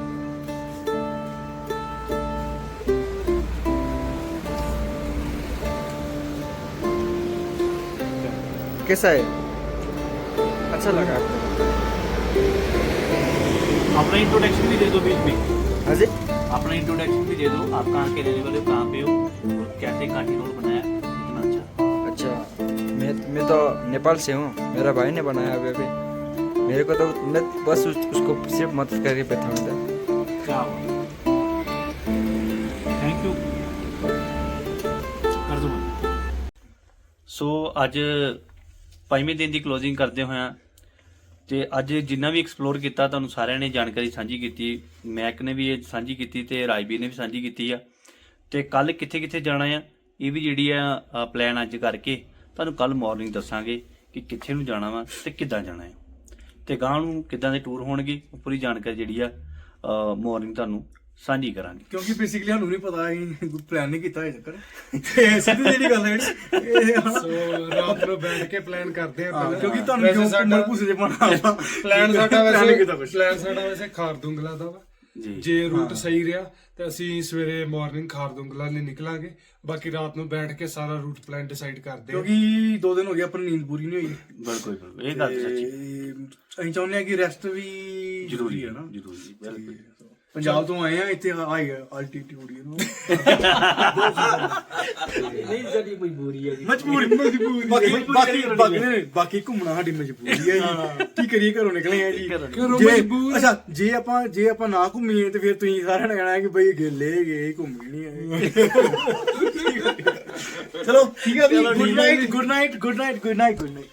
कैसा है? अच्छा लगा।
अपना इंट्रोडक्शन भी दे दो बीच में।
हाँ अजय
अपना इंट्रोडक्शन भी दे दो। आप कहाँ के रहने वाले हो? कहाँ पे हो? कैसे काठी रोड बनाया?
मैं मैं तो नेपाल से हूँ मेरा भाई ने बनाया अभी अभी मेरे को तो मैं बस उस, उसको सिर्फ मदद करके बैठा हूँ इधर।
क्या ਥੈਂਕ ਯੂ ਕਰ ਦੋ ਸੋ ਅੱਜ ਪੰਜਵੇਂ ਦਿਨ ਦੀ ਕਲੋਜ਼ਿੰਗ ਕਰਦੇ ਹੋਇਆ ਤੇ ਅੱਜ ਜਿੰਨਾ ਵੀ ਐਕਸਪਲੋਰ ਕੀਤਾ ਤੁਹਾਨੂੰ ਸਾਰਿਆਂ ਨੇ ਜਾਣਕਾਰੀ ਸਾਂਝੀ ਕੀਤੀ ਮੈਕ ਨੇ ਵੀ ਇਹ ਸਾਂਝੀ ਕੀਤੀ ਤੇ ਰਾਜਵੀਰ ਨੇ ਵੀ ਸਾਂਝੀ ਕੀਤੀ ਆ ਤੇ ਕੱਲ ਕਿੱਥੇ ਕਿੱਥੇ ਜਾਣਾ ਆ ਇਹ ਵੀ ਜਿਹੜੀ ਆ ਪਲਾਨ ਅੱਜ ਕਰਕੇ ਤੁਹਾਨੂੰ ਕੱਲ ਮਾਰਨਿੰਗ ਦੱਸਾਂਗੇ ਕਿ ਕਿੱਥੇ ਨੂੰ ਜਾਣਾ ਵਾ ਤੇ ਕਿੱਦਾਂ ਜਾਣਾ ਹੈ ਤੇ ਗਾਂ ਨੂੰ ਕਿੱਦਾਂ ਦੇ ਟੂਰ ਹੋਣਗੇ ਉਹ ਪੂਰੀ ਜਾਣਕਾਰੀ ਜਿਹੜੀ ਆ ਮਾਰਨਿੰਗ ਤੁਹਾਨੂੰ ਸਾਂਝੀ ਕਰਾਂਗੇ
ਕਿਉਂਕਿ ਬੇਸਿਕਲੀ ਸਾਨੂੰ ਨਹੀਂ ਪਤਾ ਅਸੀਂ ਪਲਾਨ ਨਹੀਂ ਕੀਤਾ ਤੱਕ ਤੇ ਸਿੱਧੀ ਜਿਹੜੀ ਗੱਲ ਹੈ ਇਹ
ਸੋ ਰਾਤ ਨੂੰ ਬੈਠ ਕੇ ਪਲਾਨ ਕਰਦੇ ਆ
ਹਾਂ,
ਪਹਿਲਾਂ।
ਕਿਉਂਕਿ ਤੁਹਾਨੂੰ ਕਿਉਂ ਭੂਸੇ ਜੇ ਪਾਣਾ
ਪਲਾਨ ਸਾਡਾ ਵੈਸੇ। ਪਲਾਨ ਸਾਡਾ ਵੈਸੇ ਖਾਰਦੁੰਗਲਾ ਦਾ ਵਾ
ਜੀ।
ਜੇ ਰੂਟ ਸਹੀ ਰਿਹਾ ਤੇ ਅਸੀਂ ਸਵੇਰੇ ਮਾਰਨਿੰਗ ਖਾਰਦੁੰਗਲਾ ਲਈ ਨਿਕਲਾਂਗੇ। ਬਾਕੀ ਰਾਤ ਨੂੰ ਬੈਠ ਕੇ ਸਾਰਾ ਰੂਟ ਪਲਾਨ ਡਿਸਾਈਡ ਕਰਦੇ
ਕਿਉਂਕਿ ਦੋ ਦਿਨ ਹੋ ਗਏ ਆਪਣੀ ਨੀਂਦ ਪੂਰੀ ਨਹੀਂ ਹੋਈ।
ਬਿਲਕੁਲ ਬਿਲਕੁਲ। ਇਹ ਗੱਲ ਸੱਚੀ।
ਅਸੀਂ ਚਾਹੁੰਦੇ ਹਾਂ ਕਿ ਰੈਸਟ ਵੀ
ਜ਼ਰੂਰੀ
ਹੈ ਨਾ।
ਜ਼ਰੂਰੀ ਬਿਲਕੁਲ।
ਪੰਜਾਬ ਤੋਂ ਆਏ ਆ ਇੱਥੇ ਹਾਈ ਆਲਟੀਟਿਊਡ ਯੂ نو
ਨਹੀਂ ਸਾਡੀ ਮਜਬੂਰੀ ਹੈ ਜੀ।
ਮਜਬੂਰੀ ਮਜਬੂਰੀ ਬਾਕੀ ਬਾਕੀ ਬਾਕੀ ਨਹੀਂ, ਬਾਕੀ ਘੁੰਮਣਾ ਸਾਡੀ ਮਜਬੂਰੀ ਹੈ ਜੀ। ਕੀ ਕਰੀਏ ਘਰੋਂ ਨਿਕਲੇ ਆ ਜੀ।
ਘਰੋਂ ਮਜਬੂਰ।
ਅੱਛਾ ਜੇ ਆਪਾਂ ਜੇ ਆਪਾਂ ਨਾ ਘੁੰਮੀਏ ਤੇ ਫਿਰ ਤੁਸੀਂ ਸਾਰਿਆਂ ਨੇ ਕਹਿਣਾ ਕਿ ਬਈ ਗੇਲੇ ਗਏ ਘੁੰਮ ਨਹੀਂ ਆਏ। ਚਲੋ ਠੀਕ ਹੈ ਵੀ। Good night good night good night good night good night